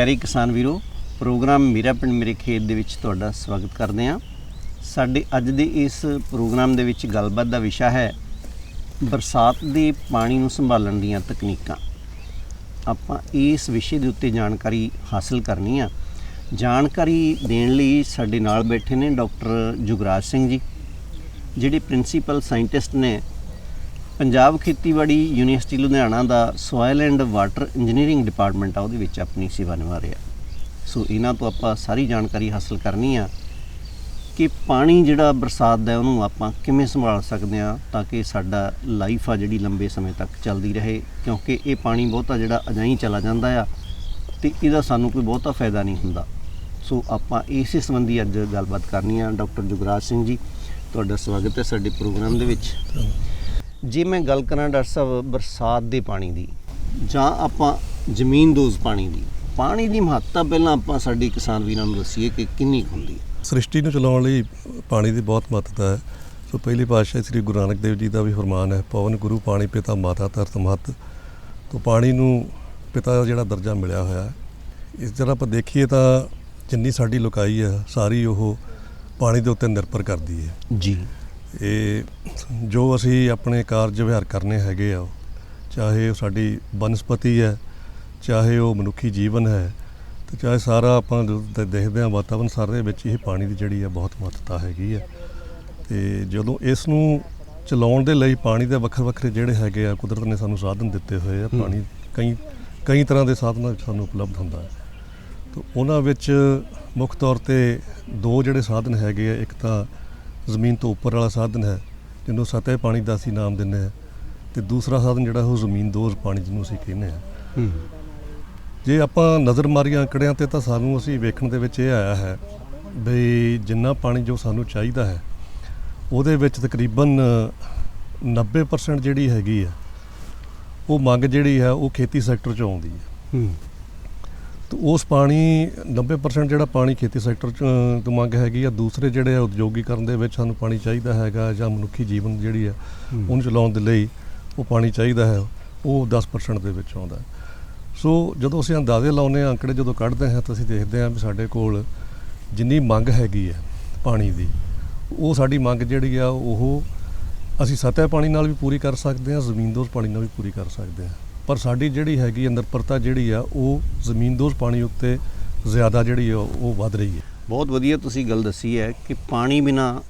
ਪਿਆਰੇ ਕਿਸਾਨ ਵੀਰੋ, ਪ੍ਰੋਗਰਾਮ ਮੇਰਾ ਪਿੰਡ ਮੇਰੇ ਖੇਤ ਦੇ ਵਿੱਚ ਤੁਹਾਡਾ ਸਵਾਗਤ ਕਰਦੇ ਹਾਂ। ਸਾਡੇ ਅੱਜ ਦੇ ਇਸ ਪ੍ਰੋਗਰਾਮ ਦੇ ਵਿੱਚ ਗੱਲਬਾਤ ਦਾ ਵਿਸ਼ਾ ਹੈ ਬਰਸਾਤ ਦੇ ਪਾਣੀ ਨੂੰ ਸੰਭਾਲਣ ਦੀਆਂ ਤਕਨੀਕਾਂ। ਆਪਾਂ ਇਸ ਵਿਸ਼ੇ ਦੇ ਉੱਤੇ ਜਾਣਕਾਰੀ ਹਾਸਲ ਕਰਨੀ ਆ। ਜਾਣਕਾਰੀ ਦੇਣ ਲਈ ਸਾਡੇ ਨਾਲ ਬੈਠੇ ਨੇ ਡਾਕਟਰ ਜੁਗਰਾਜ ਸਿੰਘ ਜੀ, ਜਿਹੜੇ ਪ੍ਰਿੰਸੀਪਲ ਸਾਇੰਟਿਸਟ ਨੇ ਪੰਜਾਬ ਖੇਤੀਬਾੜੀ university Ludhiana the soil and water engineering department ਆ, ਉਹਦੇ ਵਿੱਚ ਆਪਣੀ ਸੇਵਾ ਨਿਭਾ ਰਿਹਾ। ਸੋ ਇਹਨਾਂ ਤੋਂ ਆਪਾਂ ਸਾਰੀ ਜਾਣਕਾਰੀ ਹਾਸਲ ਕਰਨੀ ਆ ਕਿ ਪਾਣੀ ਜਿਹੜਾ ਬਰਸਾਤ ਦਾ ਉਹਨੂੰ ਆਪਾਂ ਕਿਵੇਂ ਸੰਭਾਲ ਸਕਦੇ ਆ ਤਾਂ ਕਿ ਸਾਡਾ ਲਾਈਫ ਆ ਜਿਹੜੀ ਲੰਬੇ ਸਮੇਂ ਤੱਕ ਚੱਲਦੀ ਰਹੇ, ਕਿਉਂਕਿ ਇਹ ਪਾਣੀ ਬਹੁਤਾ ਜਿਹੜਾ ਅਜਾਈ ਚਲਾ ਜਾਂਦਾ ਆ ਤੇ ਇਹਦਾ ਸਾਨੂੰ ਕੋਈ ਬਹੁਤਾ ਫਾਇਦਾ ਨਹੀਂ ਹੁੰਦਾ। ਸੋ ਆਪਾਂ ਇਸੇ ਸੰਬੰਧੀ ਅੱਜ ਗੱਲਬਾਤ ਕਰਨੀ ਆ, ਡਾਕਟਰ ਜੁਗਰਾਜ ਸਿੰਘ ਜੀ, ਤੁਹਾਡਾ ਸਵਾਗਤ ਹੈ ਸਾਡੇ ਪ੍ਰੋਗਰਾਮ ਦੇ ਵਿੱਚ। ਜੇ ਮੈਂ ਗੱਲ ਕਰਾਂ ਡਾਕਟਰ ਸਾਹਿਬ ਬਰਸਾਤ ਦੇ ਪਾਣੀ ਦੀ ਜਾਂ ਆਪਾਂ ਜ਼ਮੀਨ ਦੋਜ਼ ਪਾਣੀ ਦੀ ਪਾਣੀ ਦੀ ਮਹੱਤਤਾ ਪਹਿਲਾਂ ਆਪਾਂ ਸਾਡੇ ਕਿਸਾਨ ਵੀਰਾਂ ਨੂੰ ਦੱਸੀਏ ਕਿ ਕਿੰਨੀ ਹੁੰਦੀ ਹੈ। ਸ੍ਰਿਸ਼ਟੀ ਨੂੰ ਚਲਾਉਣ ਲਈ ਪਾਣੀ ਦੀ ਬਹੁਤ ਮਹੱਤਤਾ ਹੈ। ਸੋ ਪਹਿਲੀ ਪਾਤਸ਼ਾਹ ਸ੍ਰੀ ਗੁਰੂ ਨਾਨਕ ਦੇਵ ਜੀ ਦਾ ਵੀ ਫਰਮਾਨ ਹੈ ਪਵਨ ਗੁਰੂ ਪਾਣੀ ਪਿਤਾ ਮਾਤਾ ਧਰਤ ਮਹਤ। ਤੋਂ ਪਾਣੀ ਨੂੰ ਪਿਤਾ ਦਾ ਜਿਹੜਾ ਦਰਜਾ ਮਿਲਿਆ ਹੋਇਆ ਹੈ। ਇਸ ਤਰ੍ਹਾਂ ਆਪਾਂ ਦੇਖੀਏ ਤਾਂ ਜਿੰਨੀ ਸਾਡੀ ਲੁਕਾਈ ਹੈ ਸਾਰੀ ਉਹ ਪਾਣੀ ਦੇ ਉੱਤੇ ਨਿਰਭਰ ਕਰਦੀ ਹੈ। ਜੀ। ਇਹ ਜੋ ਅਸੀਂ ਆਪਣੇ ਕਾਰਜ ਵਿਹਾਰ ਕਰਨੇ ਹੈਗੇ ਆ ਚਾਹੇ ਉਹ ਸਾਡੀ ਬਨਸਪਤੀ ਹੈ ਚਾਹੇ ਉਹ ਮਨੁੱਖੀ ਜੀਵਨ ਹੈ ਤੇ ਚਾਹੇ ਸਾਰਾ ਆਪਾਂ ਦੇਖਦੇ ਹਾਂ ਵਾਤਾਵਰਨ ਸਾਰੇ ਦੇ ਵਿੱਚ ਇਹ ਪਾਣੀ ਦੀ ਜਿਹੜੀ ਹੈ ਬਹੁਤ ਮਹੱਤਤਾ ਹੈਗੀ ਹੈ ਤੇ ਜਦੋਂ ਇਸ ਨੂੰ ਚਲਾਉਣ ਦੇ ਲਈ ਪਾਣੀ ਦੇ ਵੱਖਰੇ ਵੱਖਰੇ ਜਿਹੜੇ ਹੈਗੇ ਆ ਕੁਦਰਤ ਨੇ ਸਾਨੂੰ ਸਾਧਨ ਦਿੱਤੇ ਹੋਏ ਆ। ਪਾਣੀ ਕਈ ਕਈ ਤਰ੍ਹਾਂ ਦੇ ਸਾਧਨਾਂ ਸਾਨੂੰ ਉਪਲਬਧ ਹੁੰਦਾ ਹੈ ਤੇ ਉਹਨਾਂ ਵਿੱਚ ਮੁੱਖ ਤੌਰ ਤੇ ਦੋ ਜਿਹੜੇ ਸਾਧਨ ਹੈਗੇ ਆ ਇੱਕ ਤਾਂ ਜ਼ਮੀਨ ਤੋਂ ਉੱਪਰ ਵਾਲਾ ਸਾਧਨ ਹੈ ਜਿਹਨੂੰ ਸਤਹ ਪਾਣੀ ਦਾ ਅਸੀਂ ਨਾਮ ਦਿੰਦੇ ਹਾਂ ਤੇ ਦੂਸਰਾ ਸਾਧਨ ਜਿਹੜਾ ਉਹ ਜ਼ਮੀਨ ਦੋਜ਼ ਪਾਣੀ ਜਿਹਨੂੰ ਅਸੀਂ ਕਹਿੰਦੇ ਹਾਂ। ਹੂੰ। ਜੇ ਆਪਾਂ ਨਜ਼ਰ ਮਾਰੀਆਂ ਅੰਕੜਿਆਂ ਤੇ ਤਾਂ ਸਾਨੂੰ ਅਸੀਂ ਵੇਖਣ ਦੇ ਵਿੱਚ ਇਹ ਆਇਆ ਹੈ ਵੀ ਜਿੰਨਾ ਪਾਣੀ ਜੋ ਸਾਨੂੰ ਚਾਹੀਦਾ ਹੈ ਉਹਦੇ ਵਿੱਚ ਤਕਰੀਬਨ 90% ਜਿਹੜੀ ਹੈਗੀ ਆ ਉਹ ਮੰਗ ਜਿਹੜੀ ਹੈ ਉਹ ਖੇਤੀ ਸੈਕਟਰ 'ਚ ਆਉਂਦੀ ਹੈ। ਹੂੰ। ਤੇ ਉਸ ਪਾਣੀ 90% ਜਿਹੜਾ ਪਾਣੀ ਖੇਤੀ ਸੈਕਟਰ 'ਚ ਤੋਂ ਮੰਗ ਹੈਗੀ ਆ ਦੂਸਰੇ ਜਿਹੜੇ ਆ ਉਦਯੋਗੀਕਰਨ ਦੇ ਵਿੱਚ ਸਾਨੂੰ ਪਾਣੀ ਚਾਹੀਦਾ ਹੈਗਾ ਜਾਂ ਮਨੁੱਖੀ ਜੀਵਨ ਜਿਹੜੀ ਆ। ਉਹਨੂੰ ਚਲਾਉਣ ਦੇ ਲਈ ਉਹ ਪਾਣੀ ਚਾਹੀਦਾ ਹੈ ਉਹ 10% ਦੇ ਵਿੱਚ ਆਉਂਦਾ। ਸੋ ਜਦੋਂ ਅਸੀਂ ਅੰਦਾਜ਼ੇ ਲਾਉਂਦੇ ਹਾਂ ਅੰਕੜੇ ਜਦੋਂ ਕੱਢਦੇ ਹਾਂ ਤਾਂ ਅਸੀਂ ਦੇਖਦੇ ਹਾਂ ਵੀ ਸਾਡੇ ਕੋਲ ਜਿੰਨੀ ਮੰਗ ਹੈਗੀ ਹੈ ਪਾਣੀ ਦੀ ਉਹ ਸਾਡੀ ਮੰਗ ਜਿਹੜੀ ਆ ਉਹ ਅਸੀਂ ਸਤਹ ਪਾਣੀ ਨਾਲ ਵੀ ਪੂਰੀ ਕਰ ਸਕਦੇ ਹਾਂ ਜ਼ਮੀਨ ਦੋਜ਼ ਪਾਣੀ ਨਾਲ ਵੀ ਪੂਰੀ ਕਰ ਸਕਦੇ ਹਾਂ ਪਰ ਸਾਡੀ ਜਿਹੜੀ ਹੈਗੀ ਹੈ ਨਿਰਭਰਤਾ ਜਿਹੜੀ ਆ, ਉਹ ਜ਼ਮੀਨ ਦੋਜ਼ ਪਾਣੀ ਉੱਤੇ ਜ਼ਿਆਦਾ ਜਿਹੜੀ ਆ, ਉਹ ਵੱਧ ਰਹੀ ਹੈ। ਬਹੁਤ ਵਧੀਆ ਤੁਸੀਂ ਗੱਲ ਦੱਸੀ ਹੈ ਕਿ ਪਾਣੀ ਬਿਨਾ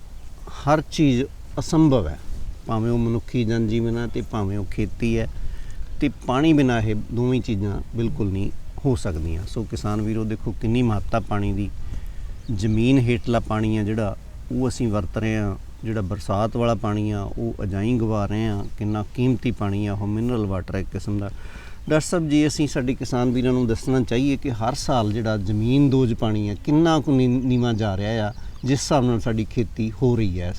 ਹਰ ਚੀਜ਼ ਅਸੰਭਵ ਹੈ। ਭਾਵੇਂ ਉਹ ਮਨੁੱਖੀ ਜਨਜੀਵਨ ਹੈ ਤੇ ਭਾਵੇਂ ਉਹ ਖੇਤੀ ਹੈ, ਤੇ ਪਾਣੀ ਬਿਨਾ ਇਹ ਦੋਵੇਂ ਚੀਜ਼ਾਂ ਬਿਲਕੁਲ ਨਹੀਂ ਹੋ ਸਕਦੀਆਂ। ਸੋ ਕਿਸਾਨ ਵੀਰੋ, ਦੇਖੋ ਕਿੰਨੀ ਮਹੱਤਤਾ ਪਾਣੀ ਦੀ ਜ਼ਮੀਨ ਹੇਠਲਾ ਪਾਣੀ ਹੈ ਜਿਹੜਾ, ਉਹ ਅਸੀਂ ਵਰਤ ਰਹੇ ਹਾਂ ਜਿਹੜਾ ਬਰਸਾਤ ਵਾਲਾ ਪਾਣੀ ਆ ਉਹ ਅਜਾਈ ਗਵਾ ਰਹੇ ਆ ਕਿੰਨਾ ਕੀਮਤੀ ਪਾਣੀ ਆ ਉਹ ਮਿਨਰਲ ਵਾਟਰ ਇੱਕ ਕਿਸਮ ਦਾ। ਡਾਕਟਰ ਸਾਹਿਬ ਜੀ ਅਸੀਂ ਸਾਡੇ ਕਿਸਾਨ ਵੀਰਾਂ ਨੂੰ ਦੱਸਣਾ ਚਾਹੀਏ ਕਿ ਹਰ ਸਾਲ ਜਿਹੜਾ ਜ਼ਮੀਨ ਦੋਜ ਪਾਣੀ ਹੈ ਕਿੰਨਾ ਕੁ ਨੀਵਾਂ ਜਾ ਰਿਹਾ ਆ ਜਿਸ ਹਿਸਾਬ ਨਾਲ ਸਾਡੀ ਖੇਤੀ ਹੋ ਰਹੀ ਹੈ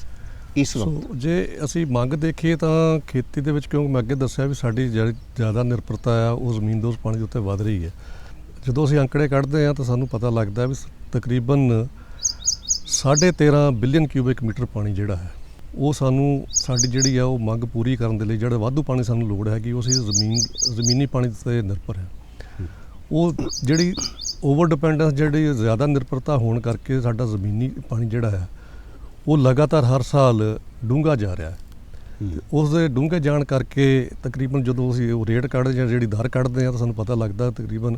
ਇਸ ਵਕਤ। ਜੇ ਅਸੀਂ ਮੰਗ ਦੇਖੀਏ ਤਾਂ ਖੇਤੀ ਦੇ ਵਿੱਚ ਕਿਉਂਕਿ ਮੈਂ ਅੱਗੇ ਦੱਸਿਆ ਵੀ ਸਾਡੀ ਜ਼ਿਆਦਾ ਨਿਰਭਰਤਾ ਆ ਉਹ ਜ਼ਮੀਨ ਦੋਜ਼ ਪਾਣੀ ਦੇ ਉੱਤੇ ਵੱਧ ਰਹੀ ਹੈ ਜਦੋਂ ਅਸੀਂ ਅੰਕੜੇ ਕੱਢਦੇ ਆ ਤਾਂ ਸਾਨੂੰ ਪਤਾ ਲੱਗਦਾ ਵੀ ਤਕਰੀਬਨ 13.5 ਬਿਲੀਅਨ ਕਿਊਬਿਕ ਮੀਟਰ ਪਾਣੀ ਜਿਹੜਾ ਹੈ, ਉਹ ਸਾਨੂੰ ਸਾਡੀ ਜਿਹੜੀ ਆ ਉਹ ਮੰਗ ਪੂਰੀ ਕਰਨ ਦੇ ਲਈ ਜਿਹੜਾ ਵਾਧੂ ਪਾਣੀ ਸਾਨੂੰ ਲੋੜ ਹੈਗੀ ਉਹ ਅਸੀਂ ਜ਼ਮੀਨ, ਜ਼ਮੀਨੀ ਪਾਣੀ ਤੇ ਨਿਰਭਰ ਹੈ। ਉਹ ਜਿਹੜੀ ਓਵਰ ਡਿਪੈਂਡੈਂਸ ਜਿਹੜੀ ਜ਼ਿਆਦਾ ਨਿਰਭਰਤਾ ਹੋਣ ਕਰਕੇ ਸਾਡਾ ਜ਼ਮੀਨੀ ਪਾਣੀ ਜਿਹੜਾ ਹੈ, ਉਹ ਲਗਾਤਾਰ ਹਰ ਸਾਲ ਡੂੰਘਾ ਜਾ ਰਿਹਾ ਹੈ। ਉਸ ਦੇ ਡੂੰਘੇ ਜਾਣ ਕਰਕੇ ਤਕਰੀਬਨ ਜਦੋਂ ਅਸੀਂ ਉਹ ਰੇਟ ਕੱਢਦੇ ਜਾਂ ਜਿਹੜੀ ਦਰ ਕੱਢਦੇ ਆ ਤਾਂ ਸਾਨੂੰ ਪਤਾ ਲੱਗਦਾ ਤਕਰੀਬਨ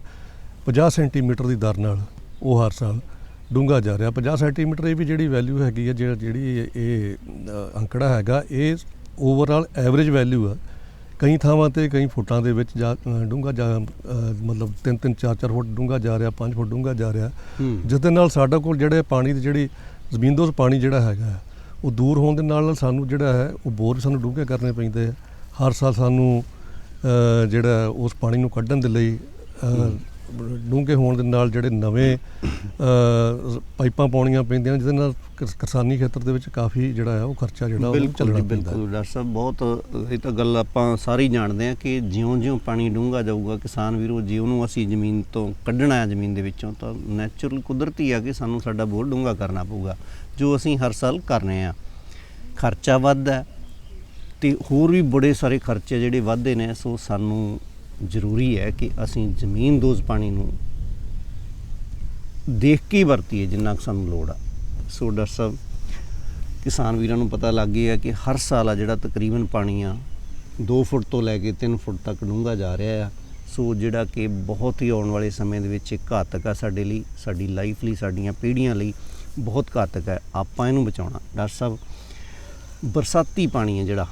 50 ਸੈਂਟੀਮੀਟਰ ਦੀ ਦਰ ਨਾਲ ਉਹ ਹਰ ਸਾਲ ਡੂੰਘਾ ਜਾ ਰਿਹਾ। 50 ਸੈਂਟੀਮੀਟਰ ਇਹ ਵੀ ਜਿਹੜੀ ਵੈਲਿਊ ਹੈਗੀ ਹੈ ਜਿਹੜਾ- ਇਹ- ਅੰਕੜਾ ਹੈਗਾ ਇਹ ਓਵਰਆਲ ਐਵਰੇਜ ਵੈਲਿਊ ਆ। ਕਈ ਥਾਵਾਂ ਤੇ ਕਈ ਫੁੱਟਾਂ ਦੇ ਵਿੱਚ ਜਾ ਡੂੰਘਾ ਜਾ ਮਤਲਬ 3 3 4 4 ਫੁੱਟ ਡੂੰਘਾ ਜਾ ਰਿਹਾ 5 ਫੁੱਟ ਡੂੰਘਾ ਜਾ ਰਿਹਾ। ਜਿਸ ਦੇ ਨਾਲ ਸਾਡਾ ਕੋਲ ਜਿਹੜੇ ਪਾਣੀ ਦੀ ਜਿਹੜੀ ਜ਼ਮੀਨ ਤੋਂ ਪਾਣੀ ਜਿਹੜਾ ਹੈਗਾ ਉਹ ਦੂਰ ਹੋਣ ਦੇ ਨਾਲ ਸਾਨੂੰ ਜਿਹੜਾ ਹੈ ਉਹ ਬੋਰ ਸਾਨੂੰ ਡੂੰਘੇ ਕਰਨੇ ਪੈਂਦੇ ਆ। ਹਰ ਸਾਲ ਸਾਨੂੰ ਜਿਹੜਾ ਉਸ ਪਾਣੀ ਨੂੰ ਕੱਢਣ ਦੇ ਲਈ ਡੂੰਘੇ ਹੋਣ ਦੇ ਨਾਲ ਜਿਹੜੇ ਨਵੇਂ ਪਾਈਪਾਂ ਪਾਉਣੀਆਂ ਪੈਂਦੀਆਂ ਜਿਹਦੇ ਨਾਲ ਕਿਸ- ਕਿਸਾਨੀ ਖੇਤਰ ਦੇ ਵਿੱਚ ਕਾਫੀ ਜਿਹੜਾ ਹੈ ਉਹ ਖਰਚਾ ਜਿਹੜਾ ਉਹ ਚੱਲਣਾ ਪੈਂਦਾ। ਬਿਲਕੁਲ ਡਾਕਟਰ ਸਾਹਿਬ ਬਹੁਤ ਇਹ ਤਾਂ ਗੱਲ ਆਪਾਂ ਸਾਰੇ ਜਾਣਦੇ ਆ ਕਿ ਜਿਉਂ-ਜਿਉਂ ਪਾਣੀ ਡੂੰਘਾ ਜਾਊਗਾ ਕਿਸਾਨ ਵੀਰੋ ਜੇ ਉਹਨੂੰ ਅਸੀਂ ਜ਼ਮੀਨ ਤੋਂ ਕੱਢਣਾ ਹੈ ਜ਼ਮੀਨ ਦੇ ਵਿੱਚੋਂ ਤਾਂ ਨੈਚੁਰਲ ਕੁਦਰਤੀ ਆ ਕਿ ਸਾਨੂੰ ਸਾਡਾ ਬੋਰ ਡੂੰਘਾ ਕਰਨਾ ਪਊਗਾ ਜੋ ਅਸੀਂ ਹਰ ਸਾਲ ਕਰ ਰਹੇ ਆ ਖਰਚਾ ਵੱਧਦਾ ਹੈ ਤੇ ਹੋਰ ਵੀ ਬੜੇ ਸਾਰੇ ਖਰਚੇ ਜਿਹੜੇ ਵੱਧਦੇ ਨੇ ਸੋ ਸਾਨੂੰ ਜ਼ਰੂਰੀ ਹੈ ਕਿ ਅਸੀਂ ਜ਼ਮੀਨ ਦੋਜ਼ ਪਾਣੀ ਨੂੰ ਦੇਖ ਕੇ ਹੀ ਵਰਤੀਏ ਜਿੰਨਾ ਕੁ ਸਾਨੂੰ ਲੋੜ ਆ। ਸੋ ਡਾਕਟਰ ਸਾਹਿਬ, ਕਿਸਾਨ ਵੀਰਾਂ ਨੂੰ ਪਤਾ ਲੱਗ ਗਿਆ ਕਿ ਹਰ ਸਾਲ ਆ ਜਿਹੜਾ ਤਕਰੀਬਨ ਪਾਣੀ ਆ 2 ਫੁੱਟ ਤੋਂ ਲੈ ਕੇ 3 ਫੁੱਟ ਤੱਕ ਡੂੰਘਾ ਜਾ ਰਿਹਾ ਆ। ਸੋ ਜਿਹੜਾ ਕਿ ਬਹੁਤ ਹੀ ਆਉਣ ਵਾਲੇ ਸਮੇਂ ਦੇ ਵਿੱਚ ਇੱਕ ਘਾਤਕ ਆ ਸਾਡੇ ਲਈ, ਸਾਡੀ ਲਾਈਫ ਲਈ, ਸਾਡੀਆਂ ਪੀੜ੍ਹੀਆਂ ਲਈ ਬਹੁਤ ਘਾਤਕ ਹੈ। ਆਪਾਂ ਇਹਨੂੰ ਬਚਾਉਣਾ। ਡਾਕਟਰ ਸਾਹਿਬ, ਬਰਸਾਤੀ ਪਾਣੀ ਹੈ ਜਿਹੜਾ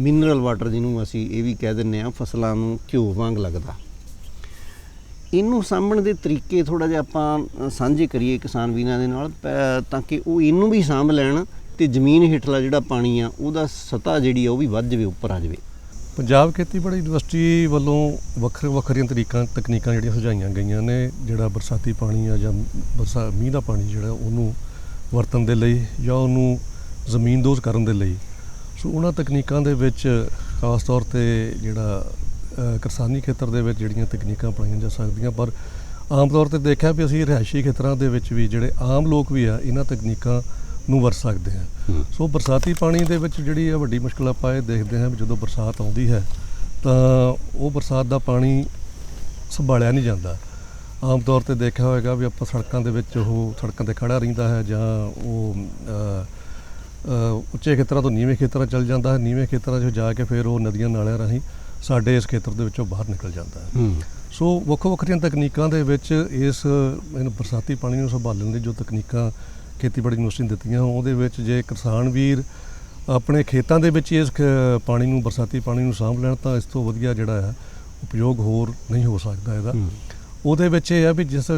ਮਿਨਰਲ ਵਾਟਰ ਜਿਹਨੂੰ ਅਸੀਂ ਇਹ ਵੀ ਕਹਿ ਦਿੰਨੇ ਆ ਫਸਲਾਂ ਨੂੰ ਘਿਓ ਵਾਂਗ ਲੱਗਦਾ। ਇਹਨੂੰ ਸਾਂਭਣ ਦੇ ਤਰੀਕੇ ਥੋੜਾ ਜਿਹਾ ਆਪਾਂ ਸਾਂਝੇ ਕਰੀਏ ਕਿਸਾਨ ਵੀਰਾਂ ਦੇ ਨਾਲ, ਪੈ- ਤਾਂ ਕਿ ਉਹ ਇਹਨੂੰ ਵੀ ਸਾਂਭ ਲੈਣ ਤੇ ਜ਼ਮੀਨ ਹੇਠਲਾ ਜਿਹੜਾ ਪਾਣੀ ਆ, ਉਹਦਾ ਸਤ੍ਹਾ ਜਿਹੜੀ ਆ, ਉਹ ਵੀ ਵੱਧ ਜਾਵੇ, ਉੱਪਰ ਆ ਜਾਵੇ। ਪੰਜਾਬ ਖੇਤੀਬਾੜੀ ਯੂਨੀਵਰਸਿਟੀ ਵੱਲੋਂ ਵੱਖਰੇ ਵੱਖਰੀਆਂ ਤਰੀਕਾਂ, ਤਕਨੀਕਾਂ ਜਿਹੜੀਆਂ ਸੁਝਾਈਆਂ ਗਈਆਂ ਨੇ, ਜਿਹੜਾ ਬਰਸਾਤੀ ਪਾਣੀ ਆ ਜਾਂ ਬਰਸਾ, ਮੀਂਹ ਦਾ ਪਾਣੀ ਜਿਹੜਾ, ਉਹਨੂੰ ਵਰਤਣ ਦੇ ਲਈ ਜਾਂ ਉਹਨੂੰ ਜ਼ਮੀਨ ਜ਼ਮੀਨਦੋਜ਼ ਕਰਨ ਦੇ ਲਈ ਸੋ ਉਹਨਾਂ ਤਕਨੀਕਾਂ ਦੇ ਵਿੱਚ ਖਾਸ ਤੌਰ ਤੇ ਜਿਹੜਾ ਕਿਸਾਨੀ ਖੇਤਰ ਦੇ ਵਿੱਚ ਜਿਹੜੀਆਂ ਤਕਨੀਕਾਂ ਅਪਣਾਈਆਂ ਜਾ ਸਕਦੀਆਂ ਪਰ ਆਮ ਤੌਰ ਤੇ ਦੇਖਿਆ ਵੀ ਅਸੀਂ ਰਿਹਾਇਸ਼ੀ ਖੇਤਰਾਂ ਦੇ ਵਿੱਚ ਵੀ ਜਿਹੜੇ ਆਮ ਲੋਕ ਵੀ ਆ ਇਹਨਾਂ ਤਕਨੀਕਾਂ ਨੂੰ ਵਰਤ ਸਕਦੇ ਆ ਸੋ ਬਰਸਾਤੀ ਪਾਣੀ ਦੇ ਵਿੱਚ ਜਿਹੜੀ ਇਹ ਵੱਡੀ ਮੁਸ਼ਕਲ ਆਪਾਂ ਇਹ ਦੇਖਦੇ ਹਾਂ ਵੀ ਜਦੋਂ ਬਰਸਾਤ ਆਉਂਦੀ ਹੈ ਤਾਂ ਉਹ ਬਰਸਾਤ ਦਾ ਪਾਣੀ ਸੰਭਾਲਿਆ ਨਹੀਂ ਜਾਂਦਾ। ਆਮ ਤੌਰ ਤੇ ਦੇਖਿਆ ਹੋਵੇਗਾ ਵੀ ਆਪਾਂ ਸੜਕਾਂ ਦੇ ਵਿੱਚ ਉਹ ਸੜਕਾਂ ਤੇ ਖੜਾ ਰਹਿੰਦਾ ਹੈ ਜਾਂ ਉਹ ਉੱਚੇ ਖੇਤਰਾਂ ਤੋਂ ਨੀਵੇਂ ਖੇਤਰਾਂ ਚਲ ਜਾਂਦਾ ਹੈ। ਨੀਵੇਂ ਖੇਤਰਾਂ 'ਚ ਜਾ ਕੇ ਫਿਰ ਉਹ ਨਦੀਆਂ ਨਾਲਿਆਂ ਰਾਹੀਂ ਸਾਡੇ ਇਸ ਖੇਤਰ ਦੇ ਵਿੱਚੋਂ ਬਾਹਰ ਨਿਕਲ ਜਾਂਦਾ ਹੈ। ਸੋ ਵੱਖੋ ਵੱਖਰੀਆਂ ਤਕਨੀਕਾਂ ਦੇ ਵਿੱਚ ਇਸ ਇਹਨੂੰ ਬਰਸਾਤੀ ਪਾਣੀ ਨੂੰ ਸੰਭਾਲਣ ਦੀ ਜੋ ਤਕਨੀਕਾਂ ਖੇਤੀਬਾੜੀ ਯੂਨੀਵਰਸਿਟੀ ਨੇ ਦਿੱਤੀਆਂ ਉਹਦੇ ਵਿੱਚ ਜੇ ਕਿਸਾਨ ਵੀਰ ਆਪਣੇ ਖੇਤਾਂ ਦੇ ਵਿੱਚ ਇਸ ਪਾਣੀ ਨੂੰ ਬਰਸਾਤੀ ਪਾਣੀ ਨੂੰ ਸਾਂਭ ਲੈਣ ਤਾਂ ਇਸ ਤੋਂ ਵਧੀਆ ਜਿਹੜਾ ਹੈ ਉਪਯੋਗ ਹੋਰ ਨਹੀਂ ਹੋ ਸਕਦਾ ਇਹਦਾ। ਉਹਦੇ ਵਿੱਚ ਇਹ ਆ ਵੀ ਜਿਸ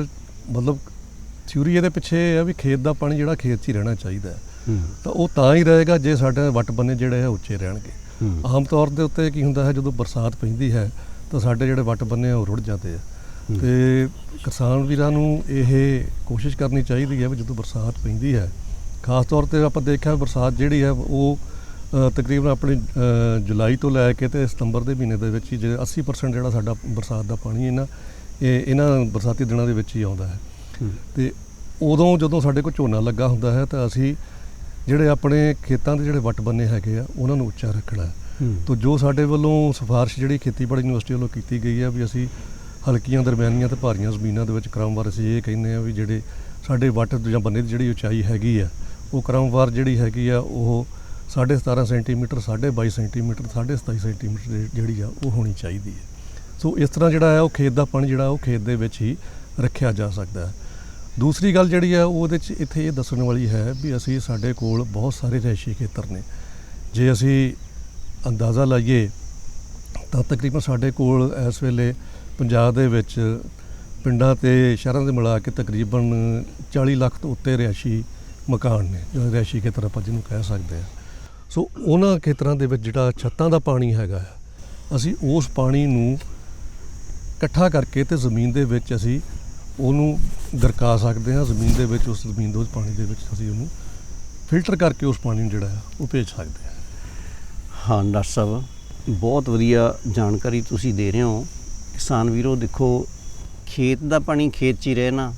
ਮਤਲਬ ਥਿਊਰੀ ਇਹਦੇ ਪਿੱਛੇ ਇਹ ਆ ਵੀ ਖੇਤ ਦਾ ਪਾਣੀ ਜਿਹੜਾ ਖੇਤ 'ਚ ਹੀ ਰਹਿਣਾ ਚਾਹੀਦਾ ਹੂੰ। ਤਾਂ ਉਹ ਤਾਂ ਹੀ ਰਹੇਗਾ ਜੇ ਸਾਡੇ ਵੱਟ ਬੰਨੇ ਜਿਹੜੇ ਆ ਉੱਚੇ ਰਹਿਣਗੇ ਹੂੰ ਆਮ ਤੌਰ ਦੇ ਉੱਤੇ ਕੀ ਹੁੰਦਾ ਹੈ ਜਦੋਂ ਬਰਸਾਤ ਪੈਂਦੀ ਹੈ ਤਾਂ ਸਾਡੇ ਜਿਹੜੇ ਵੱਟ ਬੰਨੇ ਆ ਉਹ ਰੁੜ ਜਾਂਦੇ ਆ ਹੂੰ। ਤੇ ਕਿਸਾਨ ਵੀਰਾਂ ਨੂੰ ਇਹ ਕੋਸ਼ਿਸ਼ ਕਰਨੀ ਚਾਹੀਦੀ ਹੈ ਵੀ ਜਦੋਂ ਬਰਸਾਤ ਪੈਂਦੀ ਹੈ ਖਾਸ ਤੌਰ ਤੇ ਆਪਾਂ ਦੇਖਿਆ ਬਰਸਾਤ ਜਿਹੜੀ ਹੈ ਉਹ ਤਕਰੀਬਨ ਆਪਣੀ ਜੁਲਾਈ ਤੋਂ ਲੈ ਕੇ ਤੇ ਸਤੰਬਰ ਦੇ ਮਹੀਨੇ ਦੇ ਵਿੱਚ ਹੀ ਜੇ 80% ਜਿਹੜਾ ਸਾਡਾ ਬਰਸਾਤ ਦਾ ਪਾਣੀ ਇਹਨਾਂ ਇਹ ਇਹਨਾਂ ਬਰਸਾਤੀ ਦਿਨਾਂ ਦੇ ਵਿੱਚ ਹੀ ਆਉਂਦਾ ਹੈ ਹੂੰ। ਤੇ ਉਦੋਂ ਜਦੋਂ ਸਾਡੇ ਕੋਲ ਝੋਨਾ ਲੱਗਾ ਹੁੰਦਾ ਹੈ ਤਾਂ ਅਸੀਂ ਜਿਹੜੇ ਆਪਣੇ ਖੇਤਾਂ ਦੇ ਜਿਹੜੇ ਵੱਟ ਬੰਨੇ ਹੈਗੇ ਆ ਉਹਨਾਂ ਨੂੰ ਉੱਚਾ ਰੱਖਣਾ ਤੋ ਜੋ ਸਾਡੇ ਵੱਲੋਂ ਸਿਫਾਰਿਸ਼ ਜਿਹੜੀ ਖੇਤੀਬਾੜੀ ਯੂਨੀਵਰਸਿਟੀ ਵੱਲੋਂ ਕੀਤੀ ਗਈ ਹੈ ਵੀ ਅਸੀਂ ਹਲਕੀਆਂ ਦਰਮਿਆਨੀਆਂ ਤੇ ਭਾਰੀਆਂ ਜ਼ਮੀਨਾਂ ਦੇ ਵਿੱਚ ਕ੍ਰਮਵਾਰ ਅਸੀਂ ਇਹ ਕਹਿੰਦੇ ਆ ਵੀ ਜਿਹੜੇ ਸਾਡੇ ਵੱਟ ਜਾਂ ਬੰਨੇ ਦੀ ਜਿਹੜੀ ਉਚਾਈ ਹੈਗੀ ਆ ਉਹ ਕ੍ਰਮਵਾਰ ਜਿਹੜੀ ਹੈਗੀ ਆ ਉਹ 17.5 ਸੈਂਟੀਮੀਟਰ 22.5 ਸੈਂਟੀਮੀਟਰ 27 ਸੈਂਟੀਮੀਟਰ ਜਿਹੜੀ ਆ ਉਹ ਹੋਣੀ ਚਾਹੀਦੀ ਹੈ। ਸੋ ਇਸ ਤਰ੍ਹਾਂ ਜਿਹੜਾ ਹੈ ਉਹ ਖੇਤ ਦਾ ਪਾਣੀ ਜਿਹੜਾ ਉਹ ਖੇਤ ਦੇ ਵਿੱਚ ਹੀ ਰੱਖਿਆ ਜਾ ਸਕਦਾ ਹੈ। ਦੂਸਰੀ ਗੱਲ ਜਿਹੜੀ ਆ ਉਹਦੇ ਚ ਇੱਥੇ ਇਹ ਦੱਸਣ ਵਾਲੀ ਹੈ ਵੀ ਅਸੀਂ ਸਾਡੇ ਕੋਲ ਬਹੁਤ ਸਾਰੇ ਰਿਹਾਇਸ਼ੀ ਖੇਤਰ ਨੇ। ਜੇ ਅਸੀਂ ਅੰਦਾਜ਼ਾ ਲਾਈਏ, ਤਾਂ ਤਕਰੀਬਨ ਸਾਡੇ ਕੋਲ ਇਸ ਵੇਲੇ ਪੰਜਾਬ ਦੇ ਵਿੱਚ ਪਿੰਡਾਂ ਤੇ ਸ਼ਹਿਰਾਂ ਦੇ ਮਿਲਾ ਕੇ ਤਕਰੀਬਨ 40 ਲੱਖ ਤੋਂ ਉੱਤੇ ਰਿਹਾਇਸ਼ੀ ਮਕਾਨ ਨੇ, ਜੋ ਰਿਹਾਇਸ਼ੀ ਖੇਤਰ ਆਪਾਂ ਜਿਹਨੂੰ ਕਹਿ ਸਕਦੇ ਆ ਸੋ ਉਹਨਾਂ ਖੇਤਰਾਂ ਦੇ ਵਿੱਚ ਜਿਹੜਾ ਛੱਤਾਂ ਦਾ ਪਾਣੀ ਹੈਗਾ, ਅਸੀਂ ਉਸ ਪਾਣੀ ਨੂੰ ਇਕੱਠਾ ਕਰਕੇ ਤੇ ਜ਼ਮੀਨ ਦੇ ਵਿੱਚ ਅਸੀਂ ਉਹਨੂੰ ਦਰਕਾ ਸਕਦੇ ਹਾਂ, ਜ਼ਮੀਨ ਦੇ ਵਿੱਚ, ਉਸ ਜ਼ਮੀਨ ਦੇ ਪਾਣੀ ਦੇ ਵਿੱਚ ਅਸੀਂ ਉਹਨੂੰ ਫਿਲਟਰ ਕਰਕੇ ਉਸ ਪਾਣੀ ਨੂੰ ਜਿਹੜਾ ਹੈ, ਉਹ ਭੇਜ ਸਕਦੇ ਹਾਂ। ਹਾਂ, ਡਾਕਟਰ ਸਾਹਿਬ, ਬਹੁਤ ਵਧੀਆ ਜਾਣਕਾਰੀ ਤੁਸੀਂ ਦੇ ਰਹੇ ਹੋ। ਕਿਸਾਨ ਵੀਰੋ, ਦੇਖੋ, ਖੇਤ ਦਾ ਪਾਣੀ ਖੇਤ 'ਚ ਹੀ ਰਹਿਣਾ